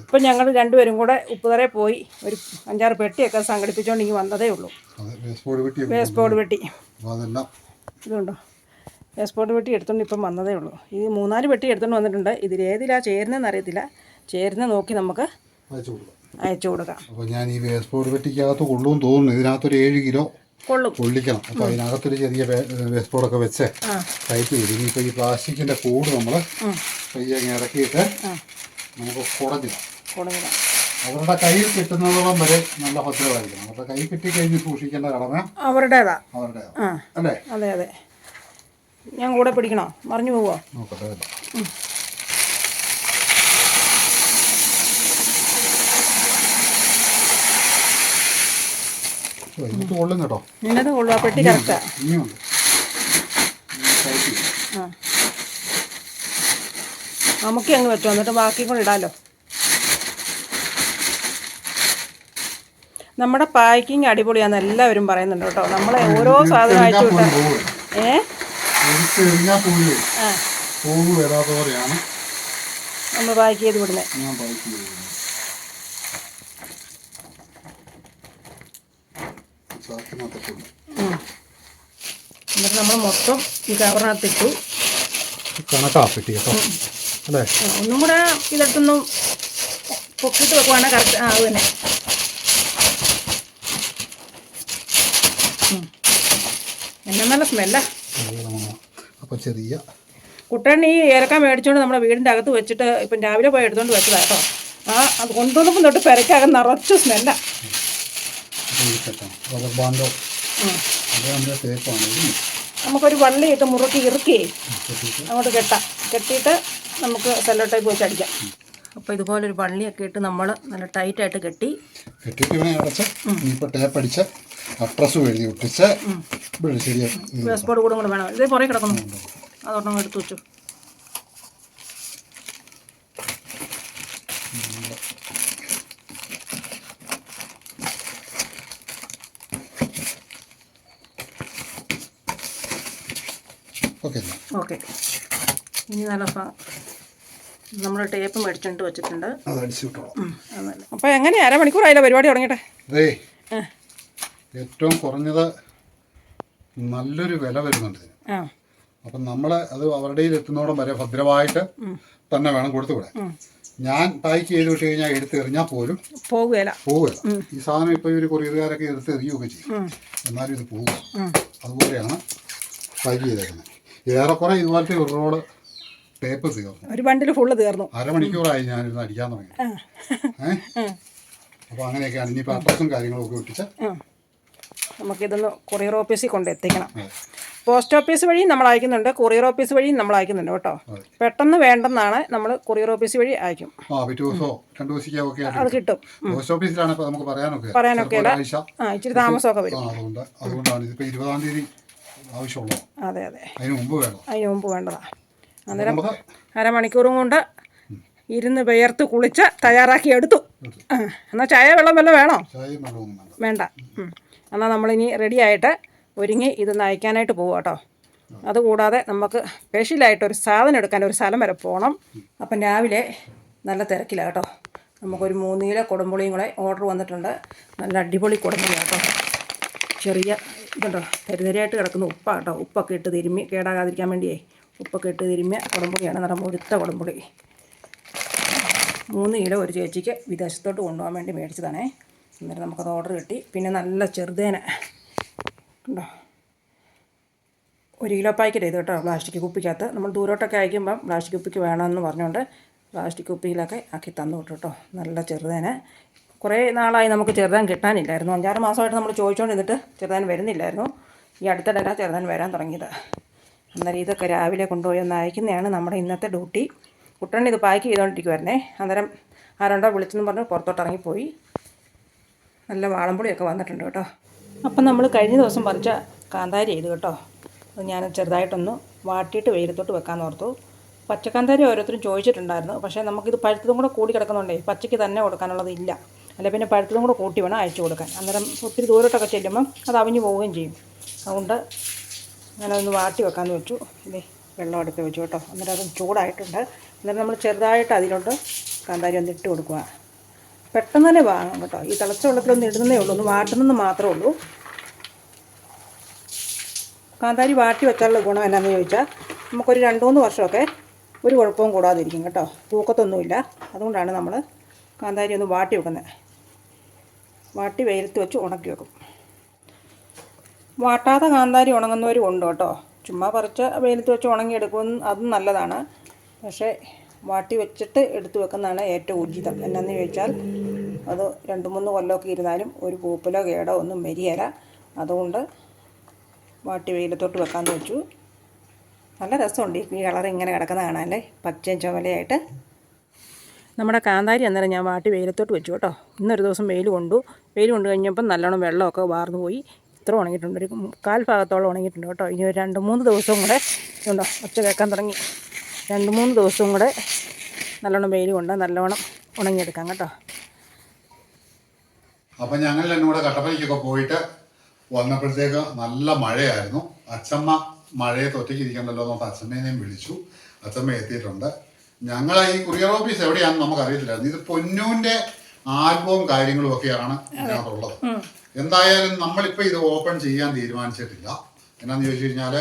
Speaker 1: ഇപ്പം ഞങ്ങൾ രണ്ടുപേരും കൂടെ ഉപ്പുതറേ പോയി ഒരു അഞ്ചാറ് പെട്ടിയൊക്കെ സംഘടിപ്പിച്ചുകൊണ്ട് ഇങ്ങനെ വന്നതേ ഉള്ളൂ. വേസ്പോർഡ് പെട്ടി ഇതുണ്ടോ? വേസ്പോർട്ട് പെട്ടി എടുത്തുകൊണ്ട് ഇപ്പം വന്നതേ ഉള്ളൂ. ഇത് മൂന്നാൽ പെട്ടി എടുത്തുകൊണ്ട് വന്നിട്ടുണ്ട്. ഇതിൽ ഏതിലാണ് ചേരുന്നതെന്ന് അറിയത്തില്ല. ചേരുന്ന നോക്കി നമുക്ക്
Speaker 2: അയച്ചു കൊടുക്കാം. അപ്പോൾ ഞാൻ ഈ വേസ്പോർഡ് പെട്ടിക്കകത്ത് കൊള്ളുമെന്ന് തോന്നുന്നു. ഇതിനകത്തൊരു ഏഴ് കിലോ പൊള്ളിക്കണം. അപ്പോൾ അതിനകത്തൊരു ചെറിയ വേസ്റ്റ് ബോർഡൊക്കെ വെച്ച് ടൈപ്പ് ചെയ്ത് ഇനിയിപ്പോൾ ഈ പ്ലാസ്റ്റിക്കിന്റെ കൂട് നമ്മൾ. പയ്യെ ഇറക്കിയിട്ട് നമുക്ക് കുടഞ്ഞിടാം. അവരുടെ കയ്യിൽ കിട്ടുന്നതോളം വരെ നല്ല ഭദ്രമായിരിക്കണം. അവരുടെ കൈ കിട്ടിക്കഴിഞ്ഞ് സൂക്ഷിക്കേണ്ട കടമ
Speaker 1: അവരുടേതാ.
Speaker 2: അവരുടെ അല്ലേ?
Speaker 1: അതെ അതെ. ഞാൻ കൂടെ പിടിക്കണോ? മറിഞ്ഞു പോവോ?
Speaker 2: നോക്കട്ടെ ഇതിനകത്ത് കൊള്ളും കേട്ടോ.
Speaker 1: നിന്നത് കൊള്ളുക പെട്ടി കറക്റ്റാ
Speaker 2: ഇനിയുണ്ട്.
Speaker 1: ആ. നമുക്ക് അങ്ങ് പറ്റുമോ എന്നിട്ട് ബാക്കി കൂടെ ഇടാലോ. നമ്മുടെ പാക്കിങ് അടിപൊളിയാന്ന് എല്ലാവരും പറയുന്നുണ്ട് കേട്ടോ. നമ്മളെ ഓരോ സാധനം അയച്ചു വിട്ട. ഏ? നമ്മൾ പാക്ക് ചെയ്ത് വിടുന്നത്
Speaker 2: ടൈപ്പ്
Speaker 1: എന്നിട്ട് നമ്മൾ മൊത്തം ഈ കവറിനകത്തിട്ടു.
Speaker 2: കണക്കാ പെട്ടി കേട്ടോ. അല്ലേ?
Speaker 1: ഒന്നും കൂടെ ഇതെടുത്തൊന്നും പൊക്കിട്ട് വെക്കുവാണെങ്കിൽ കറക്റ്റ് ആ അത് തന്നെ. എന്നാ നല്ല സ്മെല്ലാ
Speaker 2: അപ്പോൾ ചെറിയ
Speaker 1: കുട്ടൻ ഈ ഏലക്ക മേടിച്ചുകൊണ്ട് നമ്മുടെ വീടിന്റെ അകത്ത് വെച്ചിട്ട് ഇപ്പം രാവിലെ പോയി എടുത്തുകൊണ്ട് വെച്ചതാട്ടോ ആ അത് കൊണ്ടുവന്നപ്പം തൊട്ട് പെരക്കകം നിറച്ചു സ്മെല്ല
Speaker 2: സെറ്റാണ് റബ്ബർ ബാൻഡോ അത് നമ്മുടെ തേപ്പാണ്
Speaker 1: നമുക്കൊരു വള്ളി ഇട്ട് മുറുക്കി ഇറുക്കി അങ്ങോട്ട് കെട്ടാം. കെട്ടിയിട്ട് നമുക്ക് സെല്ലോ ടൈപ്പ് വെച്ച് അടിക്കാം. അപ്പോൾ ഇതുപോലൊരു വള്ളിയൊക്കെ ഇട്ട് നമ്മൾ നല്ല ടൈറ്റായിട്ട് കെട്ടി.
Speaker 2: കെട്ടിയിട്ട് ഇവനെ അടച്ച് ഇനിയിപ്പോൾ ടേപ്പ് അടിച്ച് അഡ്രസ്സും എഴുതി ഒട്ടിച്ച് ഇവിടെ ശരിയാക്കി.
Speaker 1: വേസ്പോർട്ട് കൂടെ കൂടെ വേണം. ഇതേ പുറകെ കിടക്കുന്നു. അതോടൊപ്പം എടുത്ത് വെച്ചു
Speaker 2: ഓക്കെ എന്നാൽ
Speaker 1: ഓക്കെ. ഇനി നല്ല നമ്മൾ ടേപ്പ് മേടിച്ചിട്ട് വെച്ചിട്ടുണ്ട്. അപ്പോൾ എങ്ങനെ അരമണിക്കൂർ ആയില്ല
Speaker 2: പരിപാടി
Speaker 1: തുടങ്ങിട്ടെ
Speaker 2: ഏറ്റവും കുറഞ്ഞത് നല്ലൊരു വില വരുന്നുണ്ട് അപ്പൊ നമ്മൾ നമ്മൾ അത് അവരുടെ എത്തുന്നോടം വരെ ഭദ്രമായിട്ട് തന്നെ വേണം കൊടുത്തുകൂടെ ഞാൻ പാക്ക് ചെയ്ത് വിട്ട് കഴിഞ്ഞാൽ എടുത്ത് എറിഞ്ഞാൽ പോലും
Speaker 1: പോകുകയില്ല.
Speaker 2: പോവുകയില്ല. ഈ സാധനം ഇപ്പോൾ ഇവർ കൊറിയറുകാരൊക്കെ എടുത്ത് എറിയുകയൊക്കെ ചെയ്യും. എന്നാലും ഇത് പോകും. അതുപോലെയാണ് പാക്ക് ചെയ്തേക്കുന്നത്. ഏറെക്കുറെ ഇതുപോലത്തെ ഒരു റോഡ് ടേപ്പ് തീർന്നു.
Speaker 1: ഒരു ബണ്ടിൽ ഫുള്ള് തീർന്നു.
Speaker 2: അരമണിക്കൂറായി ഞാനിരുന്ന് അടിക്കാൻ തുടങ്ങി.
Speaker 1: അപ്പൊ
Speaker 2: ഏഹ് അപ്പോൾ അങ്ങനെയൊക്കെയാണ് ഇനിയിപ്പോൾ അഡ്രസ്സും കാര്യങ്ങളും ഒക്കെ ഒട്ടിച്ച്
Speaker 1: നമുക്കിതൊന്ന് കൊറിയർ ഓഫീസിൽ കൊണ്ട് എത്തിക്കണം. പോസ്റ്റ് ഓഫീസ് വഴി നമ്മൾ അയക്കുന്നുണ്ട്. കൊറിയർ ഓഫീസ് വഴി നമ്മൾ അയക്കുന്നുണ്ട് കേട്ടോ. പെട്ടെന്ന് വേണ്ടെന്നാണ് നമ്മൾ കൊറിയർ ഓഫീസ് വഴി അയക്കും. അത് കിട്ടും.
Speaker 2: പോസ്റ്റ് ഓഫീസിലാണ് നമുക്ക് പറയാനൊക്കെ.
Speaker 1: പറയാനൊക്കെ ഇച്ചിരി താമസമൊക്കെ വരും.
Speaker 2: അതുകൊണ്ട് അതുകൊണ്ടാണ് ഇതിപ്പോൾ ഇരുപതാം തീയതി ആവശ്യമുള്ളത്
Speaker 1: അതെ അതെ.
Speaker 2: അതിന് മുമ്പ് വേണം.
Speaker 1: അതിന് മുമ്പ് വേണ്ടതാ. അന്നേരം അരമണിക്കൂറും കൊണ്ട് ഇരുന്ന് വിയർത്ത് കുളിച്ച് തയ്യാറാക്കി എടുത്തു. എന്നാൽ ചായ വെള്ളം വല്ലതും വേണോ?
Speaker 2: വേണ്ട.
Speaker 1: എന്നാൽ നമ്മളിനി റെഡി ആയിട്ട് ഒരുങ്ങി ഇത് നയിക്കാനായിട്ട് പോകും കേട്ടോ അതുകൂടാതെ നമുക്ക് സ്പെഷ്യലായിട്ട് ഒരു സാധനം എടുക്കാൻ ഒരു സ്ഥലം വരെ പോകണം അപ്പം രാവിലെ നല്ല തിരക്കിലാണ് കേട്ടോ നമുക്കൊരു മൂന്ന് കിലോ കുടംപുളിയും കൂടെ ഓർഡർ വന്നിട്ടുണ്ട്. നല്ല അടിപൊളി കുടമ്പുളി കേട്ടോ ചെറിയ ഇതുണ്ടോ? തരിതരിയായിട്ട് കിടക്കുന്ന ഉപ്പാണ് കേട്ടോ ഉപ്പൊക്കെ ഇട്ട് തിരുമ്മി. കേടാകാതിരിക്കാൻ വേണ്ടിയേ. ഉപ്പൊക്കെ ഇട്ട് തിരുമ്മിയ കുടംപുളിയാണ്. നല്ല മുഴുത്ത കുടംപുളി. മൂന്ന് കിലോ ഒരു ചേച്ചിക്ക് വിദേശത്തോട്ട് കൊണ്ടുപോകാൻ വേണ്ടി മേടിച്ചതാണേ. അന്നേരം നമുക്കത് ഓർഡർ കിട്ടി. പിന്നെ നല്ല ചെറുതേന. ഉണ്ടോ? ഒരു കിലോ പാക്കറ്റ് ചെയ്ത് കേട്ടോ പ്ലാസ്റ്റിക് കുപ്പിക്കകത്ത്. നമ്മൾ ദൂരോട്ടൊക്കെ അയക്കുമ്പം പ്ലാസ്റ്റിക് കുപ്പിക്ക് വേണമെന്ന് പറഞ്ഞുകൊണ്ട് പ്ലാസ്റ്റിക് കുപ്പിയിലൊക്കെ ആക്കി തന്നു വിട്ടു കേട്ടോ. നല്ല ചെറുതേന. കുറേ നാളായി നമുക്ക് ചെറുതാൻ കിട്ടാനില്ലായിരുന്നു. അഞ്ചാറ് മാസമായിട്ട് നമ്മൾ ചോദിച്ചുകൊണ്ടിരുന്നിട്ട് ചെറുതാൻ വരുന്നില്ലായിരുന്നു. ഈ അടുത്തിടയിലാണ് ചെറുതാൻ വരാൻ തുടങ്ങിയത്. അന്നേരം ഇതൊക്കെ രാവിലെ കൊണ്ടുപോയി ഒന്ന് അയക്കുന്നതാണ് നമ്മുടെ ഇന്നത്തെ ഡ്യൂട്ടി. കുട്ടൻ ഇത് പാക്ക് ചെയ്തുകൊണ്ടിരിക്കുമായിരുന്നേ അന്നേരം ആരുണ്ടോ വിളിച്ചെന്ന് പറഞ്ഞ് പുറത്തോട്ട് ഇറങ്ങിപ്പോയി. നല്ല വാളമ്പുളിയൊക്കെ വന്നിട്ടുണ്ട് കേട്ടോ. അപ്പം നമ്മൾ കഴിഞ്ഞ ദിവസം പറിച്ച കാന്താരി ചെയ്തു കേട്ടോ. അത് ഞാൻ ചെറുതായിട്ടൊന്ന് വാട്ടിയിട്ട് വെയിലത്തോട്ട് വെക്കാമെന്ന് ഓർത്തു. പച്ചക്കാന്താരി ഓരോരുത്തരും ചോദിച്ചിട്ടുണ്ടായിരുന്നു. പക്ഷേ നമുക്കിത് പഴുത്തതും കൂടെ കൂടി കിടക്കുന്നുണ്ടേ പച്ചയ്ക്ക് തന്നെ കൊടുക്കാനുള്ളത് ഇല്ല. അല്ല പിന്നെ പഴുത്തതും കൂടെ കൂട്ടി വേണം അയച്ചു കൊടുക്കാൻ. അന്നേരം ഒത്തിരി ദൂരോട്ടൊക്കെ ചെല്ലുമ്പം അത് അവിഞ്ഞു പോവുകയും ചെയ്യും. അതുകൊണ്ട് ഞാനതൊന്ന് വാട്ടി വെക്കാമെന്ന് വെച്ചു. ഇനി വെള്ളം എടുത്ത് വെച്ചു കേട്ടോ. അന്നേരം അതും ചൂടായിട്ടുണ്ട്. അന്നേരം നമ്മൾ ചെറുതായിട്ട് അതിലോട്ട് കാന്താരി ഒന്ന് ഇട്ട് കൊടുക്കുക. പെട്ടെന്ന് തന്നെ വാങ്ങും കേട്ടോ. ഈ തിളച്ച വെള്ളത്തിലൊന്നും ഇടുന്നേ ഉള്ളൂ. ഒന്ന് വാട്ടുന്നെന്ന് മാത്രമേ ഉള്ളൂ. കാന്താരി വാട്ടി വെച്ചാലുള്ള ഗുണം എന്നാന്ന് ചോദിച്ചാൽ നമുക്കൊരു രണ്ട് മൂന്ന് വർഷമൊക്കെ ഒരു കുഴപ്പവും കൂടാതിരിക്കും കേട്ടോ. തൂക്കത്തൊന്നുമില്ല. അതുകൊണ്ടാണ് നമ്മൾ കാന്താരി ഒന്ന് വാട്ടി വെക്കുന്നത്. വാട്ടി വെയിലത്ത് വെച്ച് ഉണക്കി വെക്കും. വാട്ടാതെ കാന്താരി ഉണങ്ങുന്നവരും ഉണ്ട് കേട്ടോ. ചുമ്മാ പറിച്ച് വെയിലത്ത് വെച്ച് ഉണങ്ങിയെടുക്കും അതും നല്ലതാണ്. പക്ഷേ വാട്ടി വെച്ചിട്ട് എടുത്തു വെക്കുന്നതാണ് ഏറ്റവും ഉചിതം. എന്നാന്ന് ചോദിച്ചാൽ അത് രണ്ട് മൂന്ന് കൊല്ലമൊക്കെ ഇരുന്നാലും ഒരു പൂപ്പലോ കേടോ ഒന്നും വരികയില്ല അതുകൊണ്ട് വാട്ടി വെയിലത്തോട്ട് വെക്കാമെന്ന് വെച്ചു. നല്ല രസമുണ്ട് ഈ കളർ ഇങ്ങനെ കിടക്കുന്ന കാണാനല്ലേ പച്ചയും ചുമലയായിട്ട്. നമ്മുടെ കാന്താരി അന്നേരം ഞാൻ വാട്ടി വെയിലത്തോട്ട് വെച്ചു കേട്ടോ. ഇന്നൊരു ദിവസം വെയിൽ കൊണ്ടു. വെയിൽ കൊണ്ട് കഴിഞ്ഞപ്പം നല്ലോണം വെള്ളമൊക്കെ വാർന്നു പോയി. ഇത്ര ഉണങ്ങിയിട്ടുണ്ട്. ഒരു കാൽ ഭാഗത്തോളം ഉണങ്ങിയിട്ടുണ്ട് കേട്ടോ. ഇനി ഒരു രണ്ട് മൂന്ന് ദിവസവും കൂടെ ഉണ്ടോ ഒച്ച കേൾക്കാൻ തുടങ്ങി. രണ്ട് മൂന്ന് ദിവസവും കൂടെ നല്ലോണം വെയിൽ കൊണ്ട് നല്ലോണം ഉണങ്ങിയെടുക്കാം കേട്ടോ.
Speaker 2: അപ്പം ഞങ്ങൾ രണ്ടും കൂടെ കട്ടപ്പനയ്ക്കൊക്കെ പോയിട്ട് വന്നപ്പോഴത്തേക്ക് നല്ല മഴയായിരുന്നു. അച്ഛമ്മ മഴയെ തൊറ്റിക്കിരിക്കണ്ടല്ലോ ഇരിക്കണ്ടല്ലോ എന്ന് പറഞ്ഞ് അച്ഛമ്മേനെയും വിളിച്ചു. അച്ഛമ്മ എത്തിയിട്ടുണ്ട്. ഞങ്ങളെ ഈ കുറിയർ ഓഫീസ് എവിടെയാണെന്ന് നമുക്ക് അറിയത്തില്ലായിരുന്നു ഇത് പൊന്നൂന്റെ ആൽബവും കാര്യങ്ങളും ഒക്കെയാണ് ഇതിനകത്തുള്ളത്. എന്തായാലും നമ്മളിപ്പോൾ ഇത് ഓപ്പൺ ചെയ്യാൻ തീരുമാനിച്ചിട്ടില്ല. എന്നാന്ന് ചോദിച്ചു കഴിഞ്ഞാൽ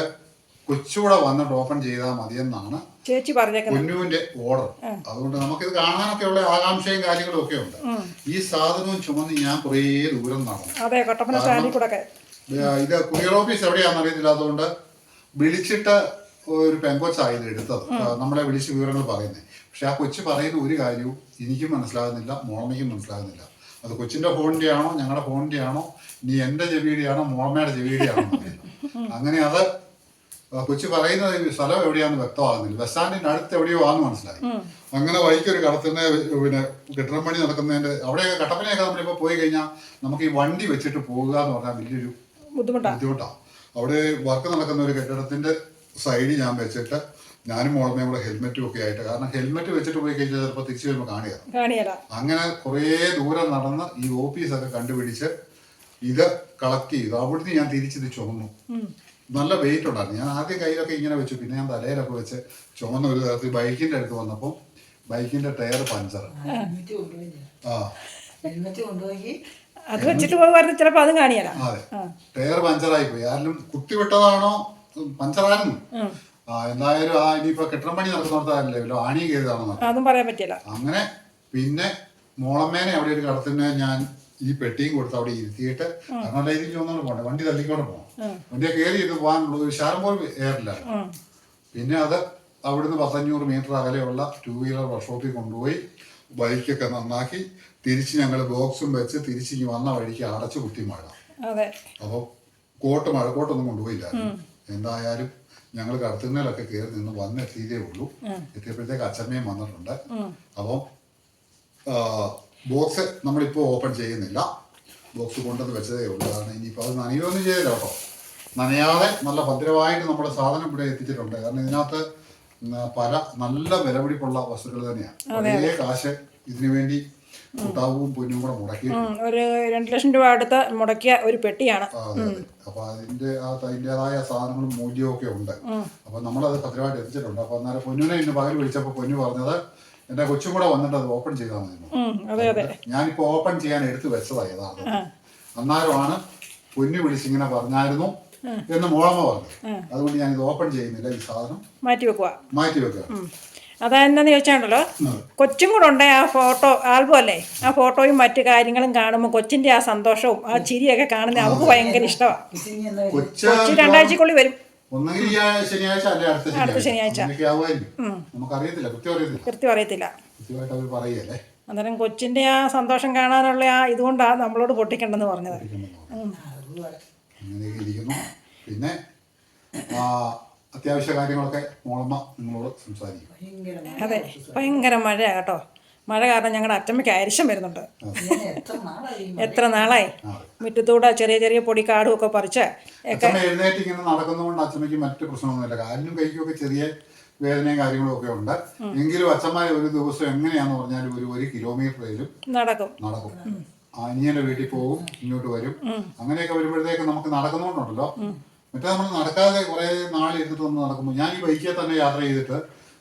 Speaker 2: കൊച്ചുകൂടെ വന്നിട്ട് ഓപ്പൺ ചെയ്താൽ മതിയെന്നാണ്
Speaker 1: ചേച്ചി
Speaker 2: പൊന്നുവിന്റെ ഓർഡർ. അതുകൊണ്ട് നമുക്ക് ഇത് കാണാനൊക്കെ ഉള്ള ആകാംക്ഷയും കാര്യങ്ങളും ഒക്കെ ഉണ്ട്. ഈ സാധനവും ചുമന്ന് ഞാൻ കുറേ ദൂരം നടന്നു. ഇത് കുറിയർ ഓഫീസ് എവിടെയാണെന്ന് അറിയത്തില്ലാത്തതുകൊണ്ട് വിളിച്ചിട്ട് ഒരു പെങ്കൊച്ചാണ് ഇത് എടുത്തത്. നമ്മളെ വിളിച്ച് വിവരങ്ങൾ പറയുന്നത് പക്ഷെ ആ കൊച്ചു പറയുന്ന ഒരു കാര്യവും എനിക്കും മനസ്സിലാകുന്നില്ല മോമയ്ക്കും മനസ്സിലാകുന്നില്ല. അത് കൊച്ചിന്റെ ഫോണിന്റെ ആണോ ഞങ്ങളുടെ ഫോണിന്റെ ആണോ ഇനി എന്റെ ചെവിയുടെ ആണോ ചെവിയുടെ ആണോ അങ്ങനെ അത് കൊച്ചി പറയുന്നത് സ്ഥലം എവിടെയാന്ന് വ്യക്തമാകുന്നില്ല. ബസ് സ്റ്റാൻഡിന്റെ അടുത്ത് എവിടെയോ ആന്ന് മനസ്സിലായി. അങ്ങനെ വൈക്കൊരു കടത്തിന്റെ പിന്നെ കെട്ടിടം പണി നടക്കുന്നതിന്റെ അവിടെയൊക്കെ കട്ടപ്പനയൊക്കെ നമ്മളിപ്പോ പോയി കഴിഞ്ഞാൽ നമുക്ക് ഈ വണ്ടി വെച്ചിട്ട് പോകുക എന്ന് പറഞ്ഞാൽ വലിയൊരു
Speaker 1: ബുദ്ധിമുട്ടാണ്
Speaker 2: ബുദ്ധിമുട്ടാണ് അവിടെ വർക്ക് നടക്കുന്ന ഒരു കെട്ടിടത്തിന്റെ സൈഡിൽ ഞാൻ വെച്ചിട്ട് ഞാനും മോളമേ കൂടെ ഹെൽമെറ്റും ഒക്കെ ആയിട്ട്. കാരണം ഹെൽമെറ്റ് വെച്ചിട്ട് പോയി കഴിഞ്ഞാൽ ചിലപ്പോൾ തിരിച്ചു വരുമ്പോൾ
Speaker 1: കാണിയല്ല
Speaker 2: അങ്ങനെ കുറേ ദൂരം നടന്ന് ഈ ഓഫീസൊക്കെ കണ്ടുപിടിച്ച് ഇത് കളക്ട് ചെയ്തു. അവിടുന്ന് ഞാൻ തിരിച്ചിത് ചുമന്നു. നല്ല വെയിറ്റ് ഉണ്ടായിരുന്നു. ഞാൻ ആദ്യം കയ്യിലൊക്കെ ഇങ്ങനെ വെച്ചു. പിന്നെ ഞാൻ തലയിലൊക്കെ വെച്ച് ചുമന്ന ഒരു തരത്തിൽ ബൈക്കിന്റെ അടുത്ത് വന്നപ്പോൾ ബൈക്കിന്റെ ടയർ പഞ്ചർ. ആ
Speaker 1: അത് വെച്ചിട്ട് പോകുമായിരുന്നു അതും
Speaker 2: ടയർ പഞ്ചറായി പോയി. ആരും കുത്തിവിട്ടതാണോ പഞ്ചറായിരുന്നു. എന്തായാലും ആ ഇനിയിപ്പോ കെട്ടിടം പണി നടത്തുന്നവർത്താണല്ലോ ആണി കയറിയതാണോ
Speaker 1: അതും പറയാൻ പറ്റില്ല.
Speaker 2: അങ്ങനെ പിന്നെ മോളമ്മേനെ അവിടെ ഒരു കടത്തിന് ഞാൻ ഈ പെട്ടിയും കൊടുത്ത് അവിടെ ഇരുത്തിയിട്ട് അങ്ങനെ ഇതിൽ ഒന്നുകൊണ്ട് പോകണ്ടേ വണ്ടി തള്ളിക്കൊണ്ട് പോകണം വണ്ടിയെ കയറി ഇത് പോകാനുള്ളത് ഒരു ശാരം പോലും ഏറില്ല. പിന്നെ അത് അവിടുന്ന് പത്തഞ്ഞൂറ് മീറ്റർ അകലെയുള്ള ടൂ വീലർ വർക്ക്ഷോപ്പിൽ കൊണ്ടുപോയി ബൈക്കൊക്കെ നന്നാക്കി തിരിച്ച് ഞങ്ങൾ ബോക്സും വെച്ച് തിരിച്ച് ഇനി വന്ന വഴിക്ക് അടച്ചു കുത്തി മഴ അപ്പോൾ കോട്ട് മഴക്കോട്ടൊന്നും കൊണ്ടുപോയില്ല എന്തായാലും ഞങ്ങൾ കടത്തുന്നതിലൊക്കെ കയറി നിന്ന് വന്നെത്തിയതേ ഉള്ളൂ. എത്തിയപ്പോഴത്തേക്ക് അച്ഛമ്മയും വന്നിട്ടുണ്ട്. അപ്പം ബോക്സ് നമ്മളിപ്പോൾ ഓപ്പൺ ചെയ്യുന്നില്ല. ബോക്സ് കൊണ്ടുവന്ന് വെച്ചതേ ഉള്ളൂ. കാരണം ഇനിയിപ്പോൾ അത് നനയുകയൊന്നും ചെയ്തില്ല കേട്ടോ. നനയാതെ നല്ല ഭദ്രമായിട്ട് നമ്മുടെ സാധനം ഇവിടെ എത്തിച്ചിട്ടുണ്ട്. കാരണം ഇതിനകത്ത് പല നല്ല വിലപിടിപ്പുള്ള വസ്തുക്കൾ തന്നെയാണ്. വലിയ കാശ് ഇതിനു വേണ്ടി കുട്ടാവും പൊന്നും കൂടെ മുടക്കി
Speaker 1: ഒരു രണ്ട് ലക്ഷം രൂപ അടുത്ത് മുടക്കിയ ഒരു പെട്ടിയാണ്.
Speaker 2: അപ്പൊ അതിന്റെ അതിന്റെതായ സാധനങ്ങളും മൂല്യവും ഒക്കെ ഉണ്ട്. അപ്പൊ നമ്മളത് ഭദ്രമായിട്ട് എത്തിച്ചിട്ടുണ്ട്. അപ്പൊ അന്നേരം പൊന്നുനെ ഇന്ന് പകൽ വിളിച്ചപ്പോൾ പൊന്നു പറഞ്ഞത് എന്റെ കൊച്ചും കൂടെ വന്നിട്ട് അത് ഓപ്പൺ ചെയ്താൽ മതി ഞാനിപ്പോ ഓപ്പൺ ചെയ്യാൻ എടുത്തു വെച്ചതാ യഥാർത്ഥം അന്നേരമാണ് പൊന്നു വിളിച്ചിങ്ങനെ പറഞ്ഞായിരുന്നു എന്ന് മോളമ്മ പറഞ്ഞു. അതുകൊണ്ട് ഞാൻ ഇത് ഓപ്പൺ ചെയ്യുന്നില്ല ഈ സാധനം.
Speaker 1: മാറ്റി വെക്കുക
Speaker 2: മാറ്റി വെക്കുക
Speaker 1: അതെന്നാന്ന് ചോദിച്ചാണല്ലോ കൊച്ചും കൂടെ ഉണ്ട് ആ ഫോട്ടോ ആൽബം അല്ലേ? ആ ഫോട്ടോയും മറ്റു കാര്യങ്ങളും കാണുമ്പോൾ കൊച്ചിന്റെ ആ സന്തോഷവും ആ ചിരിയൊക്കെ കാണുന്നത് അവർക്ക് ഭയങ്കര ഇഷ്ടമാണ്
Speaker 2: കൊച്ചി
Speaker 1: രണ്ടാഴ്ചക്കുള്ളിൽ വരും.
Speaker 2: ഒന്നെങ്കിൽ ശനിയാഴ്ച അല്ലെ അടുത്ത ശനിയാഴ്ച? കൃത്യം അറിയത്തില്ല.
Speaker 1: അന്നേരം കൊച്ചിന്റെ ആ സന്തോഷം കാണാനുള്ള ആ ഇതുകൊണ്ടാണ് നമ്മളോട് പൊട്ടിക്കണ്ടെന്ന് പറഞ്ഞത്.
Speaker 2: പിന്നെ ആ, അത്യാവശ്യ കാര്യങ്ങളൊക്കെ മോളമ്മ നിങ്ങളോട് സംസാരിക്കും.
Speaker 1: അതെ ഭയങ്കര മഴ കേട്ടോ. മഴ കാരണം ഞങ്ങളുടെ അച്ചമ്മയ്ക്ക് അരിശം വരുന്നുണ്ട്. എത്ര നാളായി മുറ്റത്തൂടെ ചെറിയ ചെറിയ പൊടി കാടും ഒക്കെ പറിച്ച്
Speaker 2: അച്ഛമ്മ എഴുന്നേറ്റ് ഇങ്ങനെ നടക്കുന്നതുകൊണ്ട് അച്ഛമ്മയ്ക്ക് മറ്റു പ്രശ്നമൊന്നുമില്ല. കാലിനും കൈക്കും ഒക്കെ ചെറിയ വേദനയും കാര്യങ്ങളും ഒക്കെ ഉണ്ട്. എങ്കിലും അച്ഛമ്മ ഒരു ദിവസം എങ്ങനെയാന്ന് പറഞ്ഞാൽ ഒരു ഒരു കിലോമീറ്ററിലും
Speaker 1: നടക്കും.
Speaker 2: നടക്കും. അനിയന്റെ വീട്ടിൽ പോകും ഇങ്ങോട്ട് വരും. അങ്ങനെയൊക്കെ വരുമ്പോഴത്തേക്ക് നമുക്ക് നടക്കുന്നുണ്ടല്ലോ മറ്റേ നമ്മൾ നടക്കാതെ കുറെ നാളിരുന്നിട്ട് ഒന്ന് നടക്കുമ്പോൾ ഞാൻ ഈ ബൈക്കിൽ തന്നെ യാത്ര ചെയ്തിട്ട്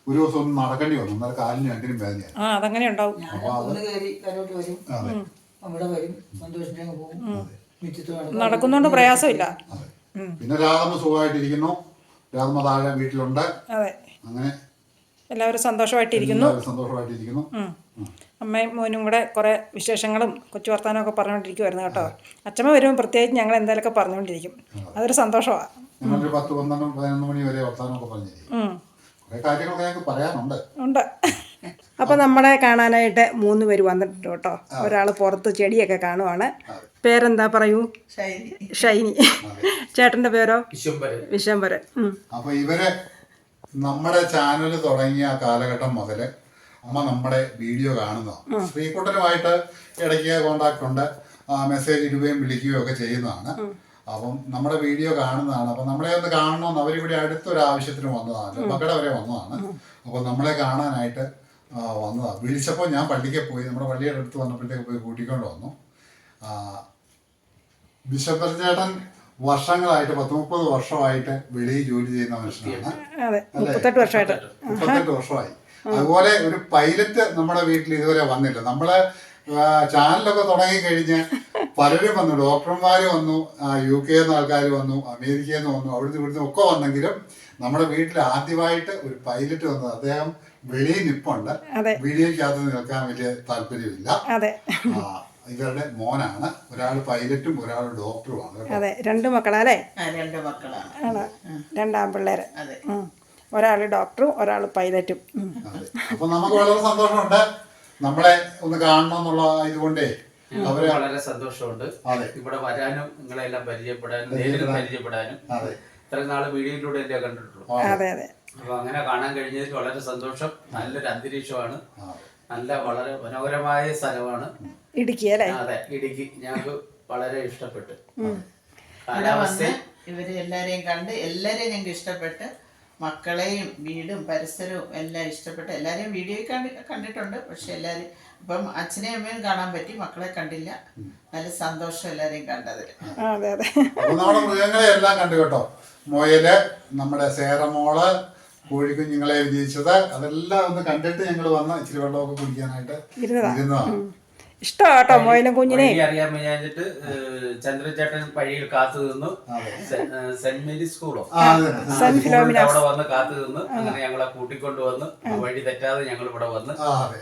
Speaker 2: ഒരു ദിവസം ഒന്ന് നടക്കേണ്ടി വന്നു. എന്നാൽ കാലിന് രണ്ടിനും വേദനയായി
Speaker 1: ആ അതങ്ങനെ ഉണ്ടാവും. നടക്കുന്നോണ്ട് പ്രയാസമില്ല.
Speaker 2: പിന്നെ രാധമ്മ സുഖമായിട്ടിരിക്കുന്നു. രാധമ്മ താഴെ വീട്ടിലുണ്ട്.
Speaker 1: അതെ.
Speaker 2: അങ്ങനെ
Speaker 1: എല്ലാവരും സന്തോഷമായിട്ടിരിക്കുന്നു.
Speaker 2: സന്തോഷമായിട്ടിരിക്കുന്നു.
Speaker 1: അമ്മയും മോനും കൂടെ കുറേ വിശേഷങ്ങളും കൊച്ചു വർത്താനമൊക്കെ പറഞ്ഞുകൊണ്ടിരിക്കുമായിരുന്നു കേട്ടോ. അച്ഛമ്മ വരുമ്പോൾ പ്രത്യേകിച്ച് ഞങ്ങൾ എന്തായാലൊക്കെ പറഞ്ഞുകൊണ്ടിരിക്കും. അതൊരു സന്തോഷമാണ്
Speaker 2: ഞങ്ങളൊരു പത്ത് പന്ത്രണ്ട് പതിനൊന്ന് മണി വരെ വർത്താനമൊക്കെ പറഞ്ഞിരിക്കും. കുറെ കാര്യങ്ങളൊക്കെ ഞങ്ങൾക്ക് പറയാനുണ്ട്.
Speaker 1: ഉണ്ട്. അപ്പോൾ നമ്മളെ കാണാനായിട്ട് മൂന്ന് പേര് വന്നിട്ടുണ്ട് കേട്ടോ. ഒരാൾ പുറത്ത് ചെടിയൊക്കെ കാണുവാണ്. പേരെന്താ പറയൂ? ഷൈനി. ചേട്ടന്റെ പേരോ?
Speaker 3: വിശ്വംഭരൻ.
Speaker 1: വിശ്വംഭരൻ. ഉം.
Speaker 2: അപ്പൊ ഇവരെ നമ്മുടെ ചാനൽ തുടങ്ങിയ കാലഘട്ടം മുതൽ അമ്മ നമ്മുടെ വീഡിയോ കാണുന്നതാണ് ശ്രീകുട്ടനുമായിട്ട് ഇടയ്ക്ക് കോണ്ടാക്ട് ഉണ്ട്. മെസ്സേജ് ഇടുകയും വിളിക്കുകയും ഒക്കെ ചെയ്യുന്നതാണ്. അപ്പം നമ്മുടെ വീഡിയോ കാണുന്നതാണ്. അപ്പം നമ്മളെ ഒന്ന് കാണണമെന്ന് അവരിവിടെ അടുത്തൊരു ആവശ്യത്തിന് വന്നതാണ്. മക്കളുടെ വരെ വന്നതാണ്. അപ്പം നമ്മളെ കാണാനായിട്ട് വന്നതാണ്. വിളിച്ചപ്പോൾ ഞാൻ പള്ളിക്ക് പോയി. നമ്മുടെ പള്ളിയുടെ അടുത്ത് വന്നപ്പോഴത്തേക്ക് പോയി കൂട്ടിക്കൊണ്ട് വന്നു. ബിഷപ്പ് ചേട്ടൻ വർഷങ്ങളായിട്ട് പത്ത് മുപ്പത് വർഷമായിട്ട് വെളിയിൽ ജോലി ചെയ്യുന്ന മനുഷ്യനാണ്.
Speaker 1: മുപ്പത്തെട്ട്
Speaker 2: വർഷമായി. അതുപോലെ ഒരു പൈലറ്റ് നമ്മുടെ വീട്ടിൽ ഇതുവരെ വന്നില്ല. നമ്മൾ ചാനലൊക്കെ തുടങ്ങി കഴിഞ്ഞ് പലരും വന്നു. ഡോക്ടർമാർ വന്നു യു കെ നിന്ന് ആൾക്കാർ വന്നു അമേരിക്കയിൽ നിന്ന് വന്നു അവിടുന്ന് ഇവിടുന്ന് ഒക്കെ വന്നെങ്കിലും നമ്മുടെ വീട്ടിൽ ആദ്യമായിട്ട് ഒരു പൈലറ്റ് വന്നത് അദ്ദേഹം വെളിയിൽ നിപ്പുണ്ട്. വീഡിയോയ്ക്കകത്ത് നിൽക്കാൻ വലിയ താല്പര്യമില്ല.
Speaker 1: അതെ.
Speaker 2: ആ, ഇവരുടെ മോനാണ്. ഒരാൾ പൈലറ്റും ഒരാൾ ഡോക്ടറുമാണ് ആണ്
Speaker 1: അതെ രണ്ട് മക്കളല്ലേ
Speaker 4: ആ രണ്ട് മക്കളാണ്.
Speaker 1: ആണ്. രണ്ടാം പിള്ളേര്.
Speaker 4: അതെ.
Speaker 1: ഒരാൾ ഡോക്ടറും ഒരാൾ പൈലറ്റും.
Speaker 2: അതെ. അപ്പൊ നമുക്ക് വളരെ സന്തോഷമുണ്ട്. നമ്മളെ ഒന്ന് കാണണം എന്നുള്ള ഇതുകൊണ്ടേ അവർ
Speaker 3: വളരെ സന്തോഷമുണ്ട്. ഇവിടെ വരാനും നിങ്ങളെല്ലാം പരിചയപ്പെടാനും നേരിൽ പരിചയപ്പെടാനും.
Speaker 2: അതെ.
Speaker 3: ഇത്ര നാൾ വീഡിയോയിലൂടെ അല്ലേ കണ്ടിട്ടുള്ളൂ.
Speaker 1: അതെ. അതെ
Speaker 3: അപ്പൊ അങ്ങനെ കാണാൻ കഴിഞ്ഞതിൽ വളരെ സന്തോഷം. നല്ലൊരു അന്തരീക്ഷമാണ്. നല്ല വളരെ മനോഹരമായ സ്ഥലമാണ്.
Speaker 1: ഇടുക്കി അല്ലേ?
Speaker 3: അതെ. ഇടുക്കി. ഞങ്ങൾക്ക് വളരെ ഇഷ്ടപ്പെട്ടു. കാലാവസ്ഥ
Speaker 4: ഇവർ എല്ലാരെയും കണ്ട് എല്ലാരെയും ഞങ്ങൾക്ക് ഇഷ്ടപ്പെട്ട് മക്കളെയും വീടും പരിസരവും എല്ലാം ഇഷ്ടപ്പെട്ട് എല്ലാവരെയും വീഡിയോയിൽ കണ്ടി കണ്ടിട്ടുണ്ട്. പക്ഷെ എല്ലാവരും ഇപ്പം അച്ഛനെയും അമ്മയും കാണാൻ പറ്റി മക്കളെ കണ്ടില്ല. നല്ല സന്തോഷം എല്ലാവരെയും കണ്ടതിൽ.
Speaker 1: അതെ അതെ.
Speaker 2: അപ്പൊ നമ്മുടെ മൃഗങ്ങളെ എല്ലാം കണ്ടു കേട്ടോ. മൊയൽ നമ്മുടെ സേറമോൾ കോഴിക്കുഞ്ഞുങ്ങളെ വിജയിച്ചത്. അതെല്ലാം ഒന്ന് കണ്ടിട്ട് ഞങ്ങൾ വന്ന് ഇച്ചിരി വെള്ളമൊക്കെ കുടിക്കാനായിട്ട്
Speaker 1: ഇരുന്നതാ.
Speaker 2: ഇരുന്നതാണ്
Speaker 1: ഇഷ്ടമാണ് കേട്ടോ മോയിലും കുഞ്ഞിനെ.
Speaker 3: അറിയാൻ ചന്ദ്രചേട്ടൻ വഴിയിൽ കാത്തു നിന്നു. സെന്റ് മേരീസ് സ്കൂളോ
Speaker 1: സെന്റ്
Speaker 3: അവിടെ വന്ന് കാത്തു നിന്ന്. അങ്ങനെ ഞങ്ങളെ കൂട്ടിക്കൊണ്ട് വന്ന്. വഴി തെറ്റാതെ ഞങ്ങൾ ഇവിടെ വന്ന്